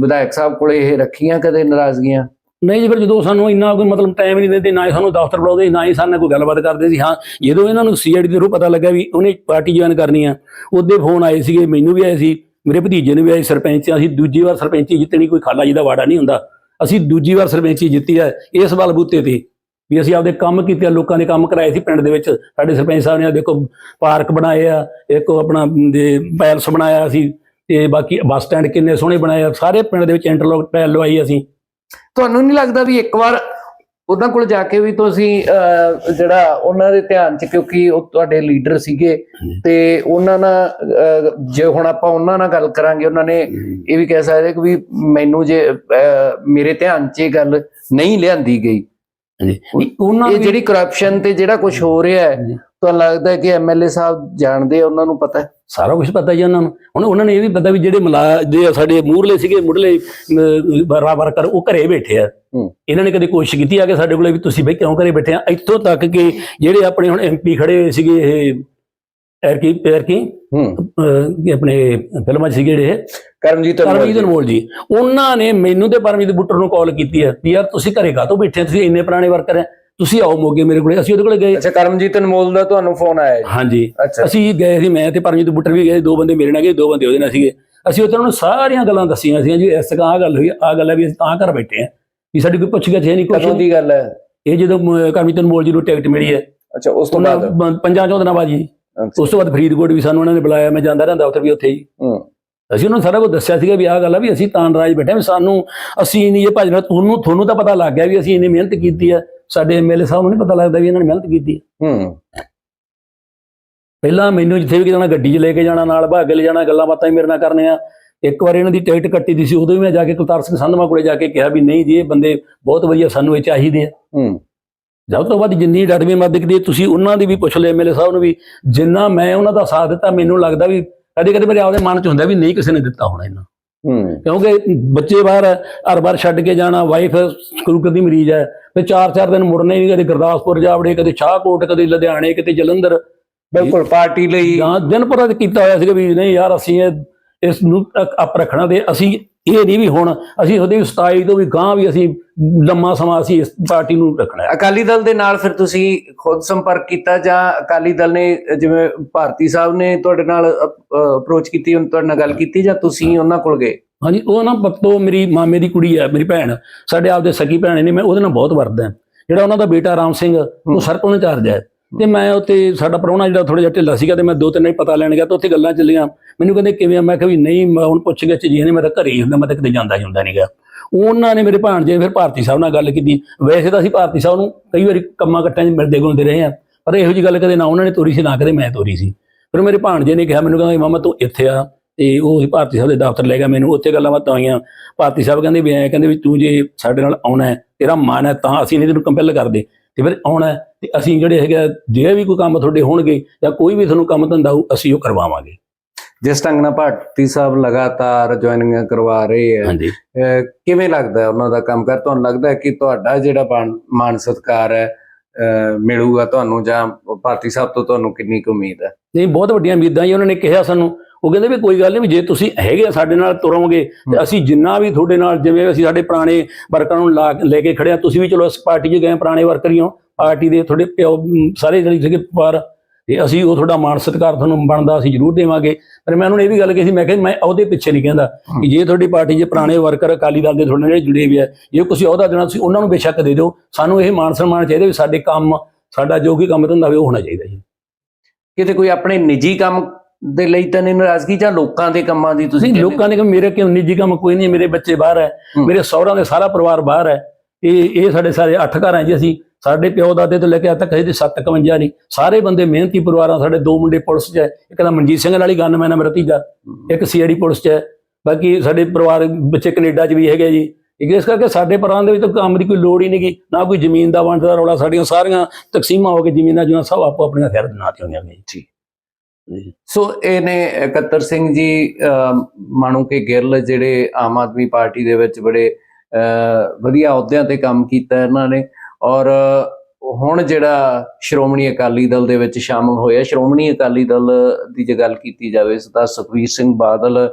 ਵਿਧਾਇਕ ਸਾਹਿਬ ਕੋਲੇ ਇਹ ਰੱਖੀਆਂ ਕਦੇ ਨਾਰਾਜ਼ਗੀਆਂ? ਨਹੀਂ ਜੀ ਫਿਰ ਜਦੋਂ ਸਾਨੂੰ ਇੰਨਾ ਕੋਈ ਮਤਲਬ ਟਾਈਮ ਨਹੀਂ ਦਿੰਦੇ ਨਾ ਹੀ ਸਾਨੂੰ ਦਫ਼ਤਰ ਬੁਲਾਉਂਦੇ ਨਾ ਹੀ ਸਾਡੇ ਨਾਲ ਕੋਈ ਗੱਲਬਾਤ ਕਰਦੇ ਸੀ। ਹਾਂ ਜਦੋਂ ਇਹਨਾਂ ਨੂੰ ਸੀਆਈਡੀ ਦੇ ਰੂ ਪਤਾ ਲੱਗਾ ਵੀ ਉਹਨੇ ਪਾਰਟੀ ਜੁਆਇਨ ਕਰਨੀ ਆ ਉਹਦੇ ਫੋਨ ਆਏ ਸੀਗੇ ਮੈਨੂੰ ਵੀ ਆਏ ਸੀ। ਮੇਰੇ ਭਤੀਜੇ ਨੇ ਵੀ ਆਏ ਸਰਪੰਚ ਅਸੀਂ ਦੂਜੀ ਵਾਰ ਸਰਪੰਚੀ ਜਿੱਤਣੀ, ਕੋਈ ਖਾਲਾ ਜੀ ਦਾ ਵਾੜਾ ਨਹੀਂ ਹੁੰਦਾ। ਅਸੀਂ ਦੂਜੀ ਵਾਰ ਸਰਪੰਚੀ ਜਿੱਤੀ ਹੈ ਇਸ ਬਲਬੂਤੇ ਤੇ। ਵੀ ਅਸੀਂ ਆਪਦੇ ਕੰਮ ਕੀਤੇ ਲੋਕਾਂ ਦੇ ਕੰਮ ਕਰਾਏ ਸੀ ਪਿੰਡ ਦੇ ਵਿੱਚ। ਸਾਡੇ ਸਰਪੰਚ ਸਾਹਿਬ ਨੇ ਦੇਖੋ, ਪਾਰਕ ਬਣਾਏ ਆ, ਇੱਕ ਆਪਣਾ ਪੈਲਸ ਬਣਾਇਆ ਸੀ, ਤੇ ਬਾਕੀ ਬੱਸ ਸਟੈਂਡ ਕਿੰਨੇ ਸੋਹਣੇ ਬਣਾਏ ਆ। ਸਾਰੇ ਪਿੰਡ ਦੇ ਵਿੱਚ ਇੰਟਰਲੋਕ ਟਾਇਲ ਲਵਾਈ ਅਸੀਂ। ਤੁਹਾਨੂੰ ਨਹੀਂ ਲੱਗਦਾ ਵੀ ਇੱਕ ਵਾਰ ਉਹਨਾਂ ਕੋਲ ਜਾ ਕੇ ਵੀ ਤੁਸੀਂ ਜਿਹੜਾ ਉਹਨਾਂ ਦੇ ਧਿਆਨ 'ਚ ਕਿਉਂਕਿ ਉਹ ਤੁਹਾਡੇ ਲੀਡਰ ਸੀਗੇ ਤੇ ਉਹਨਾਂ ਨਾਲ ਜੇ ਹੁਣ ਆਪਾਂ ਉਹਨਾਂ ਨਾਲ ਗੱਲ ਕਰਾਂਗੇ ਉਹਨਾਂ ਨੇ ਇਹ ਵੀ ਕਹਿ ਸਕਦੇ ਕਿ ਵੀ ਮੈਨੂੰ ਜੇ ਮੇਰੇ ਧਿਆਨ 'ਚ ਇਹ ਗੱਲ ਨਹੀਂ ਲਿਆਂਦੀ ਗਈ। ਉਹਨਾਂ ਇਹ ਜਿਹੜੀ ਕਰਪਸ਼ਨ ਤੇ ਜਿਹੜਾ ਕੁਝ ਹੋ ਰਿਹਾ ਹੈ। ਤੁਹਾਨੂੰ ਲੱਗਦਾ ਕਿ ਐਮਐਲਏ ਸਾਹਿਬ ਜਾਣਦੇ ਆ ਉਹਨਾਂ ਨੂੰ ਪਤਾ ਹੈ? ਸਾਰਾ ਕੁਝ ਪਤਾ ਜੀ ਉਹਨਾਂ ਨੂੰ। ਹੁਣ ਉਹਨਾਂ ਨੇ ਇਹ ਵੀ ਪਤਾ ਵੀ ਜਿਹੜੇ ਮਲਾ ਜੇ ਸਾਡੇ ਮੂਰਲੇ ਸੀਗੇ ਮੁੱਢਲੇ ਬਰਾਬਰ ਕਰ ਉਹ ਘਰੇ ਬੈਠੇ ਆ। ਇਹਨਾਂ ਨੇ ਕਦੇ ਕੋਸ਼ਿਸ਼ ਕੀਤੀ ਆ ਕਿ ਸਾਡੇ ਕੋਲੇ ਵੀ ਤੁਸੀਂ ਬਈ ਕਿਉਂ ਘਰੇ ਬੈਠੇ ਆ? ਇੱਥੋਂ ਤੱਕ ਕਿ ਜਿਹੜੇ ਆਪਣੇ ਹੁਣ ਐਮਪੀ ਖੜੇ ਹੋਏ ਸੀਗੇ ਇਹ ਐਰਕੀ ਐਰਕੀ ਹੂੰ। ਆਪਣੇ ਫਿਲਮਾਂ 'ਚ ਸੀਗੇ ਜਿਹੜੇ ਕਰਮਜੀਤ ਪਰਮਜੀਤ ਅਨਮੋਲ ਜੀ। ਉਹਨਾਂ ਨੇ ਮੈਨੂੰ ਤੇ ਪਰਮਜੀਤ ਬੁੱਟਰ ਨੂੰ ਕਾਲ ਕੀਤੀ ਹੈ ਵੀ ਯਾਰ ਤੁਸੀਂ ਘਰੇ ਕਾਹਤੋਂ ਬੈਠੇ ਆ? ਤੁਸੀਂ ਇੰਨੇ ਪੁਰਾਣੇ ਵਰਕਰ ਹੈ ਤੁਸੀਂ ਆਓ ਮੋਗੇ ਮੇਰੇ ਕੋਲੇ ਅਸੀਂ ਉਹਦੇ ਕੋਲੇ ਗਏ। ਅੱਛਾ ਕਰਮਜੀਤ ਅਨਮੋਲ ਦਾ ਤੁਹਾਨੂੰ ਫੋਨ ਆਇਆ ਜੀ? ਹਾਂਜੀ। ਅੱਛਾ। ਅਸੀਂ ਗਏ ਸੀ ਮੈਂ ਤੇ ਪਰਮਜੀਤ ਬੁੱਟਰ ਵੀ ਗਏ ਦੋ ਬੰਦੇ ਮੇਰੇ ਨਾਲ ਗਏ ਦੋ ਬੰਦੇ ਉਹਦੇ ਨਾਲ ਸੀਗੇ। ਅਸੀਂ ਉਹਨਾਂ ਨੂੰ ਸਾਰੀਆਂ ਗੱਲਾਂ ਦੱਸੀਆਂ ਸੀ ਜੀ ਇਸ ਤਰ੍ਹਾਂ ਆਹ ਗੱਲ ਹੋਈ ਆਹ ਗੱਲ ਹੈ ਵੀ ਅਸੀਂ ਤਾਂ ਘਰ ਬੈਠੇ ਆ ਵੀ ਸਾਡੀ ਕੋਈ ਪੁੱਛ ਹੈ ਨਹੀਂ ਕੁਛ ਕਦੋਂ ਦੀ ਗੱਲ ਹੈ? ਇਹ ਜਦੋਂ ਕਰਮਜੀਤ ਅਨਮੋਲ ਜੀ ਨੂੰ ਟਿਕਟ ਮਿਲੀ ਹੈ। ਅੱਛਾ ਉਸ ਤੋਂ ਬਾਅਦ? ਪੰਜਾਂ ਚੌਂ ਦਿਨਾਂ ਬਾਅਦ ਜੀ। ਉਸ ਤੋਂ ਬਾਅਦ ਫਰੀਦਕੋਟ ਵੀ ਸਾਨੂੰ ਉਹਨਾਂ ਨੇ ਬੁਲਾਇਆ ਮੈਂ ਜਾਂਦਾ ਰਹਿੰਦਾ ਉੱਥੇ ਵੀ ਉੱਥੇ ਹੀ। ਅਸੀਂ ਉਹਨਾਂ ਨੂੰ ਸਾਰਾ ਕੁਝ ਦੱਸਿਆ ਸੀਗਾ ਵੀ ਆਹ ਗੱਲ ਆ ਵੀ ਅਸੀਂ ਤਾਂ ਨਾਰਾਜ਼ ਬੈਠੇ ਵੀ ਸਾਨੂੰ ਅਸੀਂ ਨਹੀਂ ਇਹ ਭਜਣਾ ਤੁਹਾਨੂੰ ਤੁਹਾਨੂੰ ਤਾਂ ਪਤਾ ਲੱਗ ਗਿਆ ਵੀ ਅਸੀਂ ਇੰਨੀ ਮਿਹਨਤ ਕੀਤੀ ਹੈ। ਸਾਡੇ ਐਮਐਲਏ ਸਾਹਿਬ ਨੂੰ ਨਹੀਂ ਪਤਾ ਲੱਗਦਾ ਵੀ ਇਹਨਾਂ ਨੇ ਮਿਹਨਤ ਕੀਤੀ ਹੈ ਹੂੰ। ਪਹਿਲਾਂ ਮੈਨੂੰ ਜਿੱਥੇ ਵੀ ਜਾਣਾ ਗੱਡੀ 'ਚ ਲੈ ਕੇ ਜਾਣਾ ਨਾਲ ਭਾਗ ਲੈ ਜਾਣਾ ਗੱਲਾਂ ਬਾਤਾਂ ਹੀ ਮੇਰੇ ਨਾਲ ਕਰਨੇ ਆ ਇੱਕ ਵਾਰ ਇਹਨਾਂ ਦੀ ਟਿਕਟ ਕੱਟੀ ਦੀ ਸੀ ਉਦੋਂ ਵੀ ਮੈਂ ਜਾ ਕੇ ਕੁਲਤਾਰ ਸਿੰਘ ਸੰਧਮਾ ਕੋਲੇ ਜਾ ਕੇ ਕਿਹਾ ਵੀ ਨਹੀਂ ਜੀ ਇਹ ਬੰਦੇ ਬਹੁਤ ਵਧੀਆ ਸਾਨੂੰ ਇਹ ਚਾਹੀਦੇ ਆ। ਹੂੰ। ਜਦ ਤੋਂ ਬਾਅਦ ਜਿੰਨੀ ਡਟਵੀਂ ਮਦਦ ਕੀਤੀ ਤੁਸੀਂ ਉਹਨਾਂ ਦੀ ਵੀ ਪੁੱਛ ਲਿਓ ਐਮਐਲਏ ਸਾਹਿਬ ਨੂੰ ਵੀ ਜਿੰਨਾ ਮੈਂ ਉਹਨਾਂ ਦਾ ਸਾਥ ਦਿੱਤਾ ਮੈਨੂੰ ਲੱਗਦਾ ਵੀ ਕਦੇ ਕਦੇ ਮੇਰੇ ਆਪਦੇ ਮਨ 'ਚ ਹੁੰਦਾ ਵੀ ਨਹੀਂ ਕਿਸੇ ਨੇ ਦਿੱਤਾ ਹੋਣਾ ਇਹਨਾਂ। ਕਿਉਂਕਿ ਬੱਚੇ ਬਾਹਰ ਹਰ ਵਾਰ ਛੱਡ ਕੇ ਜਾਣਾ ਵਾਈਫ ਸ਼ੂਗਰ ਦੀ ਮਰੀਜ਼ ਹੈ ਤੇ ਚਾਰ ਚਾਰ ਦਿਨ ਮੁੜਨੇ ਨਹੀਂ ਕਦੇ ਗੁਰਦਾਸਪੁਰ ਜਾਵੜੇ ਕਦੇ ਸ਼ਾਹਕੋਟ ਕਦੇ ਲੁਧਿਆਣੇ ਕਿਤੇ ਜਲੰਧਰ। ਬਿਲਕੁਲ ਪਾਰਟੀ ਲਈ ਜਾਂ ਦਿਨ ਪਰ ਕੀਤਾ ਹੋਇਆ ਸੀਗਾ ਵੀ ਨਹੀਂ ਯਾਰ ਅਸੀਂ ਇਸ ਨੂੰ ਅਪ ਰੱਖਣਾ ਤੇ ਅਸੀਂ ਇਹ ਨਹੀਂ ਵੀ ਹੁਣ ਅਸੀਂ ਉਹਦੇ ਵੀ 27 ਤੋਂ ਵੀ ਗਾਂ ਵੀ ਅਸੀਂ ਲੰਮਾ ਸਮਾਂ ਅਸੀਂ ਇਸ ਪਾਰਟੀ ਨੂੰ ਰੱਖਣਾ ਹੈ। ਅਕਾਲੀ ਦਲ ਦੇ ਨਾਲ ਫਿਰ ਤੁਸੀਂ ਖੁਦ ਸੰਪਰਕ ਕੀਤਾ ਜਾਂ ਅਕਾਲੀ ਦਲ ਨੇ ਜਿਵੇਂ ਭਾਰਤੀ ਸਾਹਿਬ ਨੇ ਤੁਹਾਡੇ ਨਾਲ ਅਪਰੋਚ ਕੀਤੀ ਉਹਨਾਂ ਤੁਹਾਡੇ ਨਾਲ ਗੱਲ ਕੀਤੀ ਜਾਂ ਤੁਸੀਂ ਉਹਨਾਂ ਕੋਲ ਗਏ? ਹਾਂਜੀ ਉਹ ਨਾ ਪੱਤੋ ਮੇਰੀ ਮਾਮੇ ਦੀ ਕੁੜੀ ਹੈ ਮੇਰੀ ਭੈਣ। ਸਾਡੇ ਆਪਦੇ ਸਕੀ ਭੈਣ ਨੇ ਮੈਂ ਉਹਦੇ ਨਾਲ ਬਹੁਤ ਵਰਦਾ ਜਿਹੜਾ ਉਹਨਾਂ ਦਾ ਬੇਟਾ ਰਾਮ ਸਿੰਘ ਉਹ ਸਰਕਲ ਇੰਚਾਰਜ ਹੈ। ਤੇ ਮੈਂ ਉੱਥੇ ਸਾਡਾ ਪ੍ਰਾਹੁਣਾ ਜਿਹੜਾ ਥੋੜਾ ਜਿਹਾ ਢਿੱਲਾ ਸੀਗਾ ਤੇ ਮੈਂ ਦੋ ਤਿੰਨ ਵਾਰੀ ਪਤਾ ਲੈਣ ਗਿਆ ਤਾਂ ਉੱਥੇ ਗੱਲਾਂ ਚੱਲੀਆਂ। ਮੈਨੂੰ ਕਹਿੰਦੇ, ਕਿਵੇਂ ਆ? ਮੈਂ ਕਿਹਾ ਵੀ ਨਹੀਂ, ਮੈਂ ਹੁਣ ਪੁੱਛ ਗਿਆ ਜੀ ਨੇ ਮੈਂ ਤਾਂ ਘਰੇ ਹੀ ਹੁੰਦਾ, ਮੈਂ ਤਾਂ ਕਿਤੇ ਜਾਂਦਾ ਹੀ ਹੁੰਦਾ ਨਹੀਂਗਾ ਉਹਨਾਂ ਨੇ ਮੇਰੇ ਭਾਣਜੇ ਨੇ ਫਿਰ ਭਾਰਤੀ ਸਾਹਿਬ ਨਾਲ ਗੱਲ ਕੀਤੀ। ਵੈਸੇ ਤਾਂ ਅਸੀਂ ਭਾਰਤੀ ਸਾਹਿਬ ਨੂੰ ਕਈ ਵਾਰੀ ਕੰਮਾਂ ਕੱਟਾਂ 'ਚ ਮਿਲਦੇ ਗੁਲਦੇ ਰਹੇ ਆ ਪਰ ਇਹੋ ਜੀ ਗੱਲ ਕਦੇ ਨਾ ਉਹਨਾਂ ਨੇ ਤੋਰੀ ਸੀ, ਨਾ ਕਦੇ ਮੈਂ ਤੋਰੀ ਸੀ। ਫਿਰ ਮੇਰੇ ਭਾਣਜੇ ਨੇ ਕਿਹਾ, ਮੈਨੂੰ ਕਹਿੰਦਾ ਮਾਮਾ, ਤੂੰ ਇੱਥੇ ਆ ਤੇ ਉਹ ਭਾਰਤੀ ਸਾਹਿਬ ਦੇ ਦਫ਼ਤਰ ਲੈ ਗਿਆ ਮੈਨੂੰ, ਉੱਥੇ ਗੱਲਾਂ ਬਾਤਾਂ ਹੋਈਆਂ। ਭਾਰਤੀ ਸਾਹਿਬ ਕਹਿੰਦੇ ਵੀ ਐਂ, ਕਹਿੰਦੇ ਵੀ ਤੂੰ ਜੇ ਸਾਡੇ ਨਾਲ ਆਉਣਾ ਹੈ, ਤੇਰਾ ਮਨ ਹੈ, ਤਾਂ ਅਸੀਂ ਨਹੀਂ ਤੈਨੂੰ ਕੰਪੈਲ ਕਰਦੇ। ਤੇ ਫਿਰ ਆਉਣਾ ਹੈ ਤੇ ਅਸੀਂ ਜਿਹੜੇ ਹੈਗੇ ਜੇ ਵੀ ਕੋਈ ਕੰਮ ਤੁਹਾਡੇ ਹੋਣਗੇ ਜਾਂ ਕੋਈ ਵੀ ਤੁਹਾਨੂੰ ਕੰਮ ਧੰਦਾ ਹੋਊ ਅਸੀਂ ਉਹ ਕਰਵਾਵਾਂਗੇ। ਜਿਸ ਢੰਗ ਨਾਲ ਭਾਰਤੀ ਸਾਹਿਬ ਲਗਾਤਾਰ ਜੁਆਇਨਿੰਗਾਂ ਕਰਵਾ ਰਹੇ ਹੈ ਕਿਵੇਂ ਲੱਗਦਾ ਹੈ ਉਹਨਾਂ ਦਾ ਕੰਮ ਕਰ? ਤੁਹਾਨੂੰ ਲੱਗਦਾ ਹੈ ਕਿ ਤੁਹਾਡਾ ਜਿਹੜਾ ਮਾਣ ਸਤਕਾਰ ਹੈ ਮਿਲੂਗਾ ਤੁਹਾਨੂੰ ਜਾਂ ਭਾਰਤੀ ਸਾਹਿਬ ਤੋਂ ਤੁਹਾਨੂੰ ਕਿੰਨੀ ਕੁ ਉਮੀਦ ਹੈ? ਨਹੀਂ ਬਹੁਤ ਵੱਡੀਆਂ ਉਮੀਦਾਂ ਜੀ ਉਹਨਾਂ ਨੇ ਕਿਹਾ ਸਾਨੂੰ। ਉਹ ਕਹਿੰਦੇ ਵੀ ਕੋਈ ਗੱਲ ਨਹੀਂ ਵੀ ਜੇ ਤੁਸੀਂ ਹੈਗੇ ਸਾਡੇ ਨਾਲ ਤੁਰੋਗੇ ਤੇ ਅਸੀਂ ਜਿੰਨਾ ਵੀ ਤੁਹਾਡੇ ਨਾਲ ਜਿਵੇਂ ਅਸੀਂ ਸਾਡੇ ਪੁਰਾਣੇ ਵਰਕਰਾਂ ਨੂੰ ਲਾ ਕੇ ਖੜੇ ਆ ਤੁਸੀਂ ਵੀ ਚਲੋ ਇਸ ਪਾਰਟੀ 'ਚ ਗਏ ਪੁਰਾਣੇ ਵਰਕਰ ਹੀ ਹੋ ਪਾਰਟੀ ਦੇ ਤੁਹਾਡੇ ਪਿਓ ਸਾਰੇ ਜਿਹੜੇ ਸੀਗੇ ਪਰ ਤੇ ਅਸੀਂ ਉਹ ਤੁਹਾਡਾ ਮਾਣ ਸਤਿਕਾਰ ਤੁਹਾਨੂੰ ਬਣਦਾ ਅਸੀਂ ਜ਼ਰੂਰ ਦੇਵਾਂਗੇ। ਪਰ ਮੈਂ ਉਹਨਾਂ ਨੂੰ ਇਹ ਵੀ ਗੱਲ ਕਹੀ ਸੀ ਮੈਂ ਕਿਹਾ ਮੈਂ ਉਹਦੇ ਪਿੱਛੇ ਨਹੀਂ ਕਹਿੰਦਾ ਕਿ ਜੇ ਤੁਹਾਡੀ ਪਾਰਟੀ 'ਚ ਪੁਰਾਣੇ ਵਰਕਰ ਅਕਾਲੀ ਦਲ ਦੇ ਤੁਹਾਡੇ ਨਾਲ ਜੁੜੇ ਹੋਏ ਆ ਜੇ ਕੁਝ ਅਹੁਦਾ ਦੇਣਾ ਤੁਸੀਂ ਉਹਨਾਂ ਨੂੰ ਬੇਸ਼ੱਕ ਦੇ ਦਿਓ। ਸਾਨੂੰ ਇਹ ਮਾਣ ਸਨਮਾਨ ਚਾਹੀਦਾ ਵੀ ਸਾਡੇ ਕੰਮ ਸਾਡਾ ਜੋ ਵੀ ਕੰਮ ਧੰਦਾ ਹੋਵੇ ਉਹ ਹੋਣਾ ਚਾਹੀਦਾ ਜੀ। ਕਿਤੇ ਕੋਈ ਆਪਣੇ ਨਿੱਜੀ ਕੰਮ ਦੇ ਲਈ ਤਾਂ ਨਹੀਂ ਨਾਰਾਜ਼ਗੀ ਜਾਂ ਲੋਕਾਂ ਦੇ ਕੰਮਾਂ ਦੀ ਤੁਸੀਂ ਨਹੀਂ ਲੋਕਾਂ ਨੇ ਕਿ ਮੇਰੇ ਕਿਉਂ? ਨਿੱਜੀ ਕੰਮ ਕੋਈ ਨਹੀਂ ਮੇਰੇ ਬੱਚੇ ਬਾਹਰ ਹੈ। ਮੇਰੇ ਸਹੁਰਿਆਂ ਦੇ ਸਾਰਾ ਪਰਿਵਾਰ ਬਾਹਰ ਹੈ। ਇਹ ਇਹ ਸਾਡੇ ਸਾਰੇ ਅੱਠ ਘਰ ਹੈ ਜੀ ਅਸੀਂ। ਸਾਡੇ ਪਿਓ ਦਾਦੇ ਤੋਂ ਲੈ ਕੇ ਅੱਜ ਤੱਕ ਤੇ 57 ਨਹੀਂ। ਸਾਰੇ ਬੰਦੇ ਮਿਹਨਤੀ ਪਰਿਵਾਰਾਂ ਸਾਡੇ ਦੋ ਮੁੰਡੇ ਪੁਲਿਸ 'ਚ ਹੈ ਇੱਕ ਤਾਂ ਮਨਜੀਤ ਸਿੰਘ ਵਾਲੀ ਗਨਮੈਨ ਹੈ ਮੇਰਾ ਤੀਜਾ ਇੱਕ ਸੀਆਈਡੀ ਪੁਲਿਸ 'ਚ ਹੈ। ਬਾਕੀ ਸਾਡੇ ਪਰਿਵਾਰ ਬੱਚੇ ਕੈਨੇਡਾ 'ਚ ਵੀ ਹੈਗੇ ਜੀ। ਇਸ ਕਰਕੇ ਸਾਡੇ ਪਰਿਵਾਰਾਂ ਦੇ ਵਿੱਚ ਤਾਂ ਕੰਮ ਦੀ ਕੋਈ ਲੋੜ ਹੀ ਨਹੀਂਗੀ ਨਾ ਕੋਈ ਜ਼ਮੀਨ ਦਾ ਵੰਡ ਦਾ ਰੌਲਾ ਸਾਡੀਆਂ ਸਾਰੀਆਂ ਤਕਸੀਮਾਂ ਹੋ ਕੇ ਜ਼ਮੀਨਾਂ ਜਿਹੀਆਂ ਸਭ ਆਪੋ ਆਪਣੀਆਂ ਖੈਰ ਦੇ ਨਾਂ ਤੇ ਹੋਈਆਂ ਨੇ ਜੀ। ਸੋ ਇਹਨੇ ਇਕੱਤਰ ਸਿੰਘ ਜੀ ਮਾਣੂ ਕੇ ਗਿਰਲ ਜਿਹੜੇ ਆਮ ਆਦਮੀ ਪਾਰਟੀ ਦੇ ਵਿੱਚ ਬੜੇ ਵਧੀਆ ਅਹੁਦਿਆਂ ਤੇ ਕੰਮ ਕੀਤਾ ਇਹਨਾਂ ਨੇ ਔਰ ਹੁਣ ਜਿਹੜਾ ਸ਼੍ਰੋਮਣੀ ਅਕਾਲੀ ਦਲ ਦੇ ਵਿੱਚ ਸ਼ਾਮਲ ਹੋਇਆ, ਸ਼੍ਰੋਮਣੀ ਅਕਾਲੀ ਦਲ ਦੀ ਜੇ ਗੱਲ ਕੀਤੀ ਜਾਵੇ ਤਾਂ ਸੁਖਬੀਰ ਸਿੰਘ ਬਾਦਲ,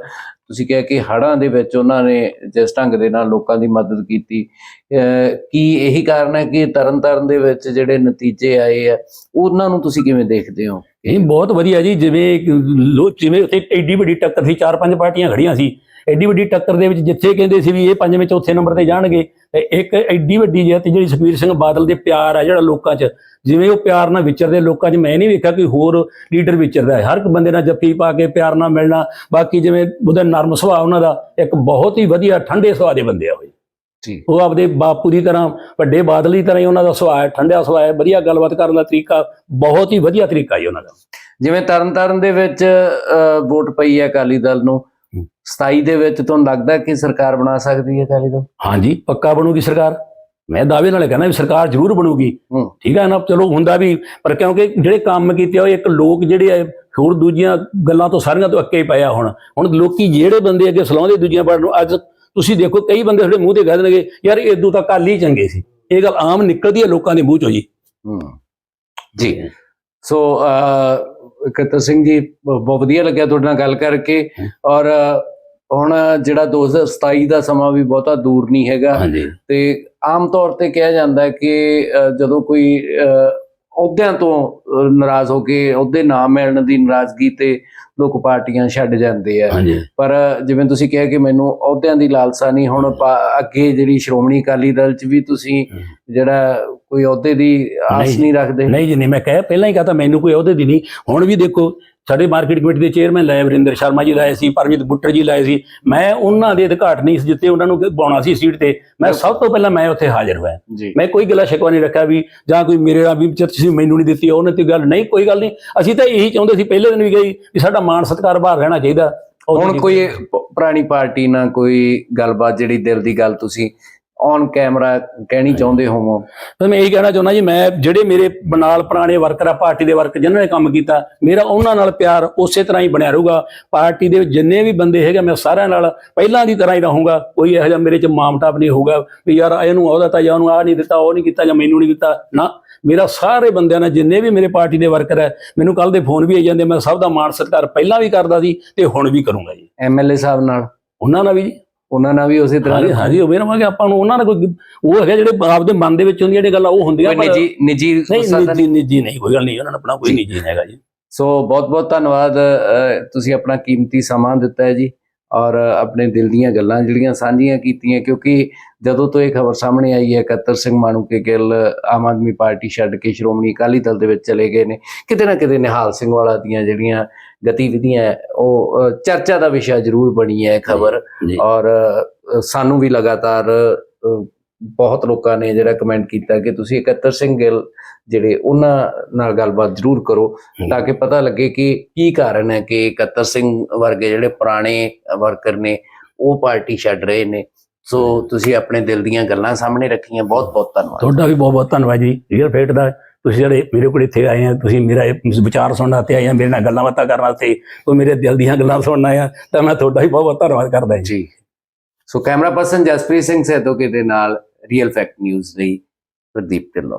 ਤੁਸੀਂ ਕਿਹਾ ਕਿ ਹੜ੍ਹਾਂ ਦੇ ਵਿੱਚ ਉਹਨਾਂ ਨੇ ਜਿਸ ਢੰਗ ਦੇ ਨਾਲ ਲੋਕਾਂ ਦੀ ਮਦਦ ਕੀਤੀ ਕੀ ਇਹੀ ਕਾਰਨ ਹੈ ਕਿ ਤਰਨਤਾਰਨ ਦੇ ਵਿੱਚ ਜਿਹੜੇ ਨਤੀਜੇ ਆਏ ਆ, ਉਹਨਾਂ ਨੂੰ ਤੁਸੀਂ ਕਿਵੇਂ ਦੇਖਦੇ ਹੋ? ਇਹ ਬਹੁਤ ਵਧੀਆ ਜੀ, ਜਿਵੇਂ ਲੋ, ਜਿਵੇਂ ਉੱਥੇ ਐਡੀ ਵੱਡੀ ਟੱਕਰ ਸੀ, ਚਾਰ ਪੰਜ ਪਾਰਟੀਆਂ ਖੜੀਆਂ ਸੀ। ਐਡੀ ਵੱਡੀ ਟੱਕਰ ਦੇ ਵਿੱਚ ਜਿੱਥੇ ਕਹਿੰਦੇ ਸੀ ਵੀ ਇਹ ਪੰਜਵੇਂ, ਚੌਥੇ ਨੰਬਰ ਤੇ ਜਾਣਗੇ, ਤੇ ਇੱਕ ਐਡੀ ਵੱਡੀ ਜਿੱਤ ਜਿਹੜੀ ਸੁਖਬੀਰ ਸਿੰਘ ਬਾਦਲ ਦੇ ਪਿਆਰ ਆ ਜਿਹੜਾ ਲੋਕਾਂ 'ਚ, ਜਿਵੇਂ ਉਹ ਪਿਆਰ ਨਾਲ ਵਿਚਰਦੇ ਲੋਕਾਂ 'ਚ, ਮੈਂ ਨਹੀਂ ਵੇਖਿਆ ਕੋਈ ਹੋਰ ਲੀਡਰ ਵਿਚਰਦਾ ਹੈ। ਹਰ ਇੱਕ ਬੰਦੇ ਨਾਲ ਜੱਫੀ ਪਾ ਕੇ ਪਿਆਰ ਨਾਲ ਮਿਲਣਾ, ਬਾਕੀ ਜਿਵੇਂ ਉਹਦਾ ਨਰਮ ਸੁਭਾਅ ਉਹਨਾਂ ਦਾ, ਇੱਕ ਬਹੁਤ ਹੀ ਵਧੀਆ ਠੰਡੇ ਸੁਭਾਅ ਦੇ ਬੰਦੇ ਆ ਉਹ ਉਹ ਆਪਦੇ ਬਾਪੂ ਦੀ ਤਰ੍ਹਾਂ ਵੱਡੇ ਬਾਦਲ ਦੀ ਤਰ੍ਹਾਂ ਹੀ ਉਹਨਾਂ ਦਾ ਸੁਭਾਅ ਹੈ ਠੰਡਾ ਸੁਭਾਅ ਹੈ ਵਧੀਆ ਗੱਲਬਾਤ ਕਰਨ ਦਾ ਤਰੀਕਾ ਬਹੁਤ ਹੀ ਵਧੀਆ ਤਰੀਕਾ ਹੈ ਉਹਨਾਂ ਦਾ। ਜਿਵੇਂ ਤਰਨਤਾਰਨ ਦੇ ਵਿੱਚ ਵੋਟ ਪਈ ਹੈ ਅਕਾਲੀ ਦਲ ਨੂੰ ਹੂੰ। 27 ਦੇ ਵਿੱਚ ਤੁਹਾਨੂੰ ਲੱਗਦਾ ਕਿ ਸਰਕਾਰ ਬਣਾ ਸਕਦੀ ਹੈ ਅਕਾਲੀ ਦਲ? ਹਾਂਜੀ ਪੱਕਾ ਬਣੂਗੀ ਸਰਕਾਰ। ਮੈਂ ਦਾਅਵੇ ਨਾਲ ਕਹਿੰਦਾ ਵੀ ਸਰਕਾਰ ਜ਼ਰੂਰ ਬਣੂਗੀ। ਠੀਕ ਹੈ ਨਾ ਚਲੋ ਹੁੰਦਾ ਵੀ ਪਰ ਕਿਉਂਕਿ ਜਿਹੜੇ ਕੰਮ ਕੀਤੇ ਉਹ ਇੱਕ ਲੋਕ ਜਿਹੜੇ ਹੋਰ ਦੂਜੀਆਂ ਗੱਲਾਂ ਤੋਂ ਸਾਰੀਆਂ ਤੋਂ ਅੱਕੇ ਪਏ ਆ ਹੁਣ। ਹੁਣ ਲੋਕੀ ਜਿਹੜੇ ਬੰਦੇ ਅੱਗੇ ਸਲਾਉਂਦੇ ਦੂਜੀਆਂ ਪਾਰਟੀਆਂ ਨੂੰ ਅੱਜ ਤੁਸੀਂ ਦੇਖੋ ਕਈ ਬੰਦੇ ਤੁਹਾਡੇ ਮੂੰਹ ਤੇ ਕਹਿ ਦੇਣਗੇ ਯਾਰ ਇਦੋਂ ਤਾਂ ਕੱਲ ਹੀ ਚੰਗੇ ਸੀ। ਇਹ ਗੱਲ ਆਮ ਨਿਕਲਦੀ ਹੈ ਲੋਕਾਂ ਦੇ ਮੂੰਹ ਚੋਂ ਜੀ। ਹੂੰ। ਜੀ। ਸੋ ਇਕੱਤਰ ਸਿੰਘ ਜੀ ਬਹੁਤ ਵਧੀਆ ਲੱਗਿਆ ਤੁਹਾਡੇ ਨਾਲ ਗੱਲ ਕਰਕੇ। ਔਰ ਹੁਣ ਜਿਹੜਾ 2027 ਦਾ ਸਮਾਂ ਵੀ ਬਹੁਤਾ ਦੂਰ ਨਹੀਂ ਹੈਗਾ। ਤੇ ਆਮ ਤੌਰ ਤੇ ਕਿਹਾ ਜਾਂਦਾ ਹੈ ਕਿ ਜਦੋਂ ਕੋਈ ਅਹੁਦਿਆਂ ਤੋਂ ਨਾਰਾਜ਼ ਹੋ ਕੇ ਅਹੁਦੇ ਨਾ ਮਿਲਣ ਦੀ ਨਾਰਾਜ਼ਗੀ ਤੇ ਲੋਕ ਪਾਰਟੀਆਂ ਛੱਡ ਜਾਂਦੇ ਆ ਪਰ ਜਿਵੇਂ ਤੁਸੀਂ ਕਿਹਾ ਕਿ ਮੈਨੂੰ ਅਹੁਦਿਆਂ ਦੀ ਲਾਲਸਾ ਨਹੀਂ ਹੁਣ ਅੱਗੇ ਜਿਹੜੀ ਸ਼੍ਰੋਮਣੀ ਅਕਾਲੀ ਦਲ ਚ ਵੀ ਤੁਸੀਂ। ਜਿਹੜਾ ਕੋਈ ਅਹੁਦੇ ਦੀ ਆਸ ਨਹੀਂ। ਰੱਖਦੇ ਨਹੀਂ ਜੀ ਨਹੀਂ ਮੈਂ ਕਹਿ ਪਹਿਲਾਂ ਹੀ ਕਹਤਾ ਮੈਨੂੰ ਕੋਈ ਅਹੁਦੇ ਦੀ ਨਹੀਂ ਹੁਣ ਵੀ ਦੇਖੋ ਸਾਡੇ ਮਾਰਕੀਟ ਕਮੇਟੀ ਦੇ ਚੇਅਰਮੈਨ ਲਾਏ ਵਰਿੰਦਰ ਸ਼ਰਮਾ ਜੀ ਲਾਏ ਸੀ ਪਰਮਜੀਤ ਬੁੱਟਰ ਜੀ ਲਾਏ ਸੀ। ਮੈਂ ਉਹਨਾਂ ਦੇ ਅਧਿਕਾਰ ਨਹੀਂ ਸੀ ਜਿੱਤੇ ਉਹਨਾਂ ਨੂੰ ਪਾਉਣਾ ਸੀ ਸੀਟ ਤੇ। ਮੈਂ ਸਭ ਤੋਂ ਪਹਿਲਾਂ ਮੈਂ ਉੱਥੇ ਹਾਜ਼ਰ ਹੋਇਆ। ਮੈਂ ਕੋਈ ਗਿਲਾ ਸ਼ਿਕਵਾ ਨਹੀਂ ਰੱਖਿਆ ਵੀ ਜਾਂ ਕੋਈ ਮੇਰੇ ਨਾਲ ਵੀ ਚਰਚ ਸੀ ਮੈਨੂੰ ਨਹੀਂ ਦਿੱਤੀ ਉਹਨੇ ਤੇ ਗੱਲ ਨਹੀਂ ਕੋਈ ਗੱਲ ਨਹੀਂ। ਅਸੀਂ ਤਾਂ ਇਹੀ ਚਾਹੁੰਦੇ ਸੀ ਪਹਿਲੇ ਦਿਨ ਵੀ ਗਈ ਵੀ ਸਾਡਾ ਮਾਣ ਸਤਿਕਾਰ ਬਾਹਰ ਰਹਿਣਾ ਚਾਹੀਦਾ। ਹੁਣ ਕੋਈ ਪੁਰਾਣੀ ਪਾਰਟੀ ਨਾਲ ਕੋਈ ਗੱਲਬਾਤ ਜਿਹੜੀ ਦਿਲ ਦੀ ਗੱਲ ਤੁਸੀਂ ਔਨ ਕੈਮਰਾ ਕਹਿਣੀ ਚਾਹੁੰਦੇ ਹੋਵੋ। ਤਾਂ ਮੈਂ ਇਹੀ ਕਹਿਣਾ ਚਾਹੁੰਦਾ ਜੀ ਮੈਂ ਜਿਹੜੇ ਮੇਰੇ ਨਾਲ ਪੁਰਾਣੇ ਵਰਕਰ ਆ ਪਾਰਟੀ ਦੇ ਵਰਕਰ ਜਿਨ੍ਹਾਂ ਨੇ ਕੰਮ ਕੀਤਾ ਮੇਰਾ ਉਹਨਾਂ ਨਾਲ ਪਿਆਰ ਉਸੇ ਤਰ੍ਹਾਂ ਹੀ ਬਣਿਆ ਰਹੂਗਾ। ਪਾਰਟੀ ਦੇ ਜਿੰਨੇ ਵੀ ਬੰਦੇ ਹੈਗੇ ਮੈਂ ਸਾਰਿਆਂ ਨਾਲ ਪਹਿਲਾਂ ਦੀ ਤਰ੍ਹਾਂ ਹੀ ਰਹੂੰਗਾ। ਕੋਈ ਇਹੋ ਜਿਹਾ ਮੇਰੇ 'ਚ ਮਾਮਟਾਪ ਨਹੀਂ ਹੋਊਗਾ ਵੀ ਯਾਰ ਇਹਨੂੰ ਉਹਦਾ ਤਾਂ ਜਾਂ ਉਹਨੂੰ ਆਹ ਨਹੀਂ ਦਿੱਤਾ ਉਹ ਨਹੀਂ ਕੀਤਾ ਜਾਂ ਮੈਨੂੰ ਨਹੀਂ ਦਿੱਤਾ। ਨਾ ਮੇਰਾ ਸਾਰੇ ਬੰਦਿਆਂ ਨਾਲ ਜਿੰਨੇ ਵੀ ਮੇਰੇ ਪਾਰਟੀ ਦੇ ਵਰਕਰ ਹੈ ਮੈਨੂੰ ਕੱਲ ਦੇ ਫੋਨ ਵੀ ਆਈ ਜਾਂਦੇ ਮੈਂ ਸਭ ਦਾ ਮਾਣ ਸਤਿਕਾਰ ਪਹਿਲਾਂ ਵੀ ਕਰਦਾ ਸੀ ਤੇ ਹੁਣ ਵੀ ਕਰੂੰਗਾ ਜੀ। ਐਮਐਲਏ ਸਾਹਿਬ ਨਾਲ। ਉਹਨਾਂ ਨਾਲ ਵੀ ਜੀ। ਉਹਨਾਂ ਨਾਲ ਵੀ ਉਸੇ ਤਰ੍ਹਾਂ ਹਾਂਜੀ ਹਾਂਜੀ ਹੋਵੇ ਨਾ ਕਿ ਆਪਾਂ ਨੂੰ ਉਹਨਾਂ ਨਾਲ ਕੋਈ ਉਹ ਹੈਗਾ ਜਿਹੜੇ ਆਪਦੇ ਮਨ ਦੇ ਵਿੱਚ ਹੁੰਦੀਆਂ ਜਿਹੜੀਆਂ ਗੱਲਾਂ ਉਹ ਹੁੰਦੀਆਂ ਪਰ- ਨਿੱਜੀ ਨਿੱਜੀ ਨਹੀਂ ਨਿੱਜੀ ਨਹੀਂ। ਕੋਈ ਗੱਲ ਨਹੀਂ ਉਹਨਾਂ ਨਾਲ ਆਪਣਾ ਕੋਈ। ਨਿੱਜੀ ਹੈਗਾ ਜੀ। ਸੋ ਬਹੁਤ ਬਹੁਤ ਧੰਨਵਾਦ ਤੁਸੀਂ ਆਪਣਾ ਕੀਮਤੀ ਸਮਾਂ ਦਿੱਤਾ ਹੈ ਜੀ ਔਰ ਆਪਣੇ ਦਿਲ ਦੀਆਂ ਗੱਲਾਂ ਜਿਹੜੀਆਂ ਸਾਂਝੀਆਂ ਕੀਤੀਆਂ ਕਿਉਂਕਿ ਜਦੋਂ ਤੋਂ ਇਹ ਖਬਰ ਸਾਹਮਣੇ ਆਈ ਹੈ ਕਤਰ ਸਿੰਘ ਮਾਣੂਕੇ ਗਿੱਲ ਆਮ ਆਦਮੀ ਪਾਰਟੀ ਛੱਡ ਕੇ ਸ਼੍ਰੋਮਣੀ ਅਕਾਲੀ ਦਲ ਦੇ ਵਿੱਚ ਚਲੇ ਗਏ ਨੇ ਕਿਤੇ ਨਾ ਕਿਤੇ ਨਿਹਾਲ ਸਿੰਘ ਵਾਲਾ ਦੀਆਂ ਜਿਹੜੀਆਂ ਗਤੀਵਿਧੀਆਂ ਉਹ ਚਰਚਾ ਦਾ ਵਿਸ਼ਾ ਜ਼ਰੂਰ ਬਣੀ ਹੈ ਖਬਰ। ਔਰ ਸਾਨੂੰ ਵੀ ਲਗਾਤਾਰ ਬਹੁਤ ਲੋਕਾਂ ਨੇ ਜਿਹੜਾ ਕਮੈਂਟ ਕੀਤਾ ਕਿ ਤੁਸੀਂ ਇਕੱਤਰ ਸਿੰਘ ਗਿੱਲ ਜਿਹੜੇ ਉਹਨਾਂ ਨਾਲ ਗੱਲਬਾਤ ਜ਼ਰੂਰ ਕਰੋ ਤਾਂ ਕਿ ਪਤਾ ਲੱਗੇ ਕਿ ਕੀ ਕਾਰਨ ਹੈ ਕਿ ਇਕੱਤਰ ਸਿੰਘ ਵਰਗੇ ਜਿਹੜੇ ਪੁਰਾਣੇ ਵਰਕਰ ਨੇ ਉਹ ਪਾਰਟੀ ਛੱਡ ਰਹੇ ਨੇ। ਸੋ ਤੁਸੀਂ ਆਪਣੇ ਦਿਲ ਦੀਆਂ ਗੱਲਾਂ ਸਾਹਮਣੇ ਰੱਖੀਆਂ। ਬਹੁਤ ਬਹੁਤ ਧੰਨਵਾਦ। ਤੁਹਾਡਾ ਵੀ ਬਹੁਤ ਬਹੁਤ ਧੰਨਵਾਦ ਜੀ। ਰੀਅਲ ਫੇਟ ਦਾ ਤੁਸੀਂ ਜਿਹੜੇ ਮੇਰੇ ਕੋਲ ਇੱਥੇ ਆਏ ਆ, ਤੁਸੀਂ ਮੇਰਾ ਵਿਚਾਰ ਸੁਣਨ ਵਾਸਤੇ ਆਏ ਆ, ਮੇਰੇ ਨਾਲ ਗੱਲਾਂ ਬਾਤਾਂ ਕਰਨ ਵਾਸਤੇ ਕੋਈ ਮੇਰੇ ਦਿਲ ਦੀਆਂ ਗੱਲਾਂ ਸੁਣਨ ਆਇਆ ਤਾਂ ਮੈਂ ਤੁਹਾਡਾ ਹੀ ਬਹੁਤ ਬਹੁਤ ਧੰਨਵਾਦ ਕਰਦਾ ਜੀ। So camera person Jaspreet Singh Saidoke ਦੇ ਨਾਲ ਰੀਅਲ ਫੈਕਟ ਨਿਊਜ਼ ਲਈ ਪ੍ਰਦੀਪ ਢਿੱਲੋਂ।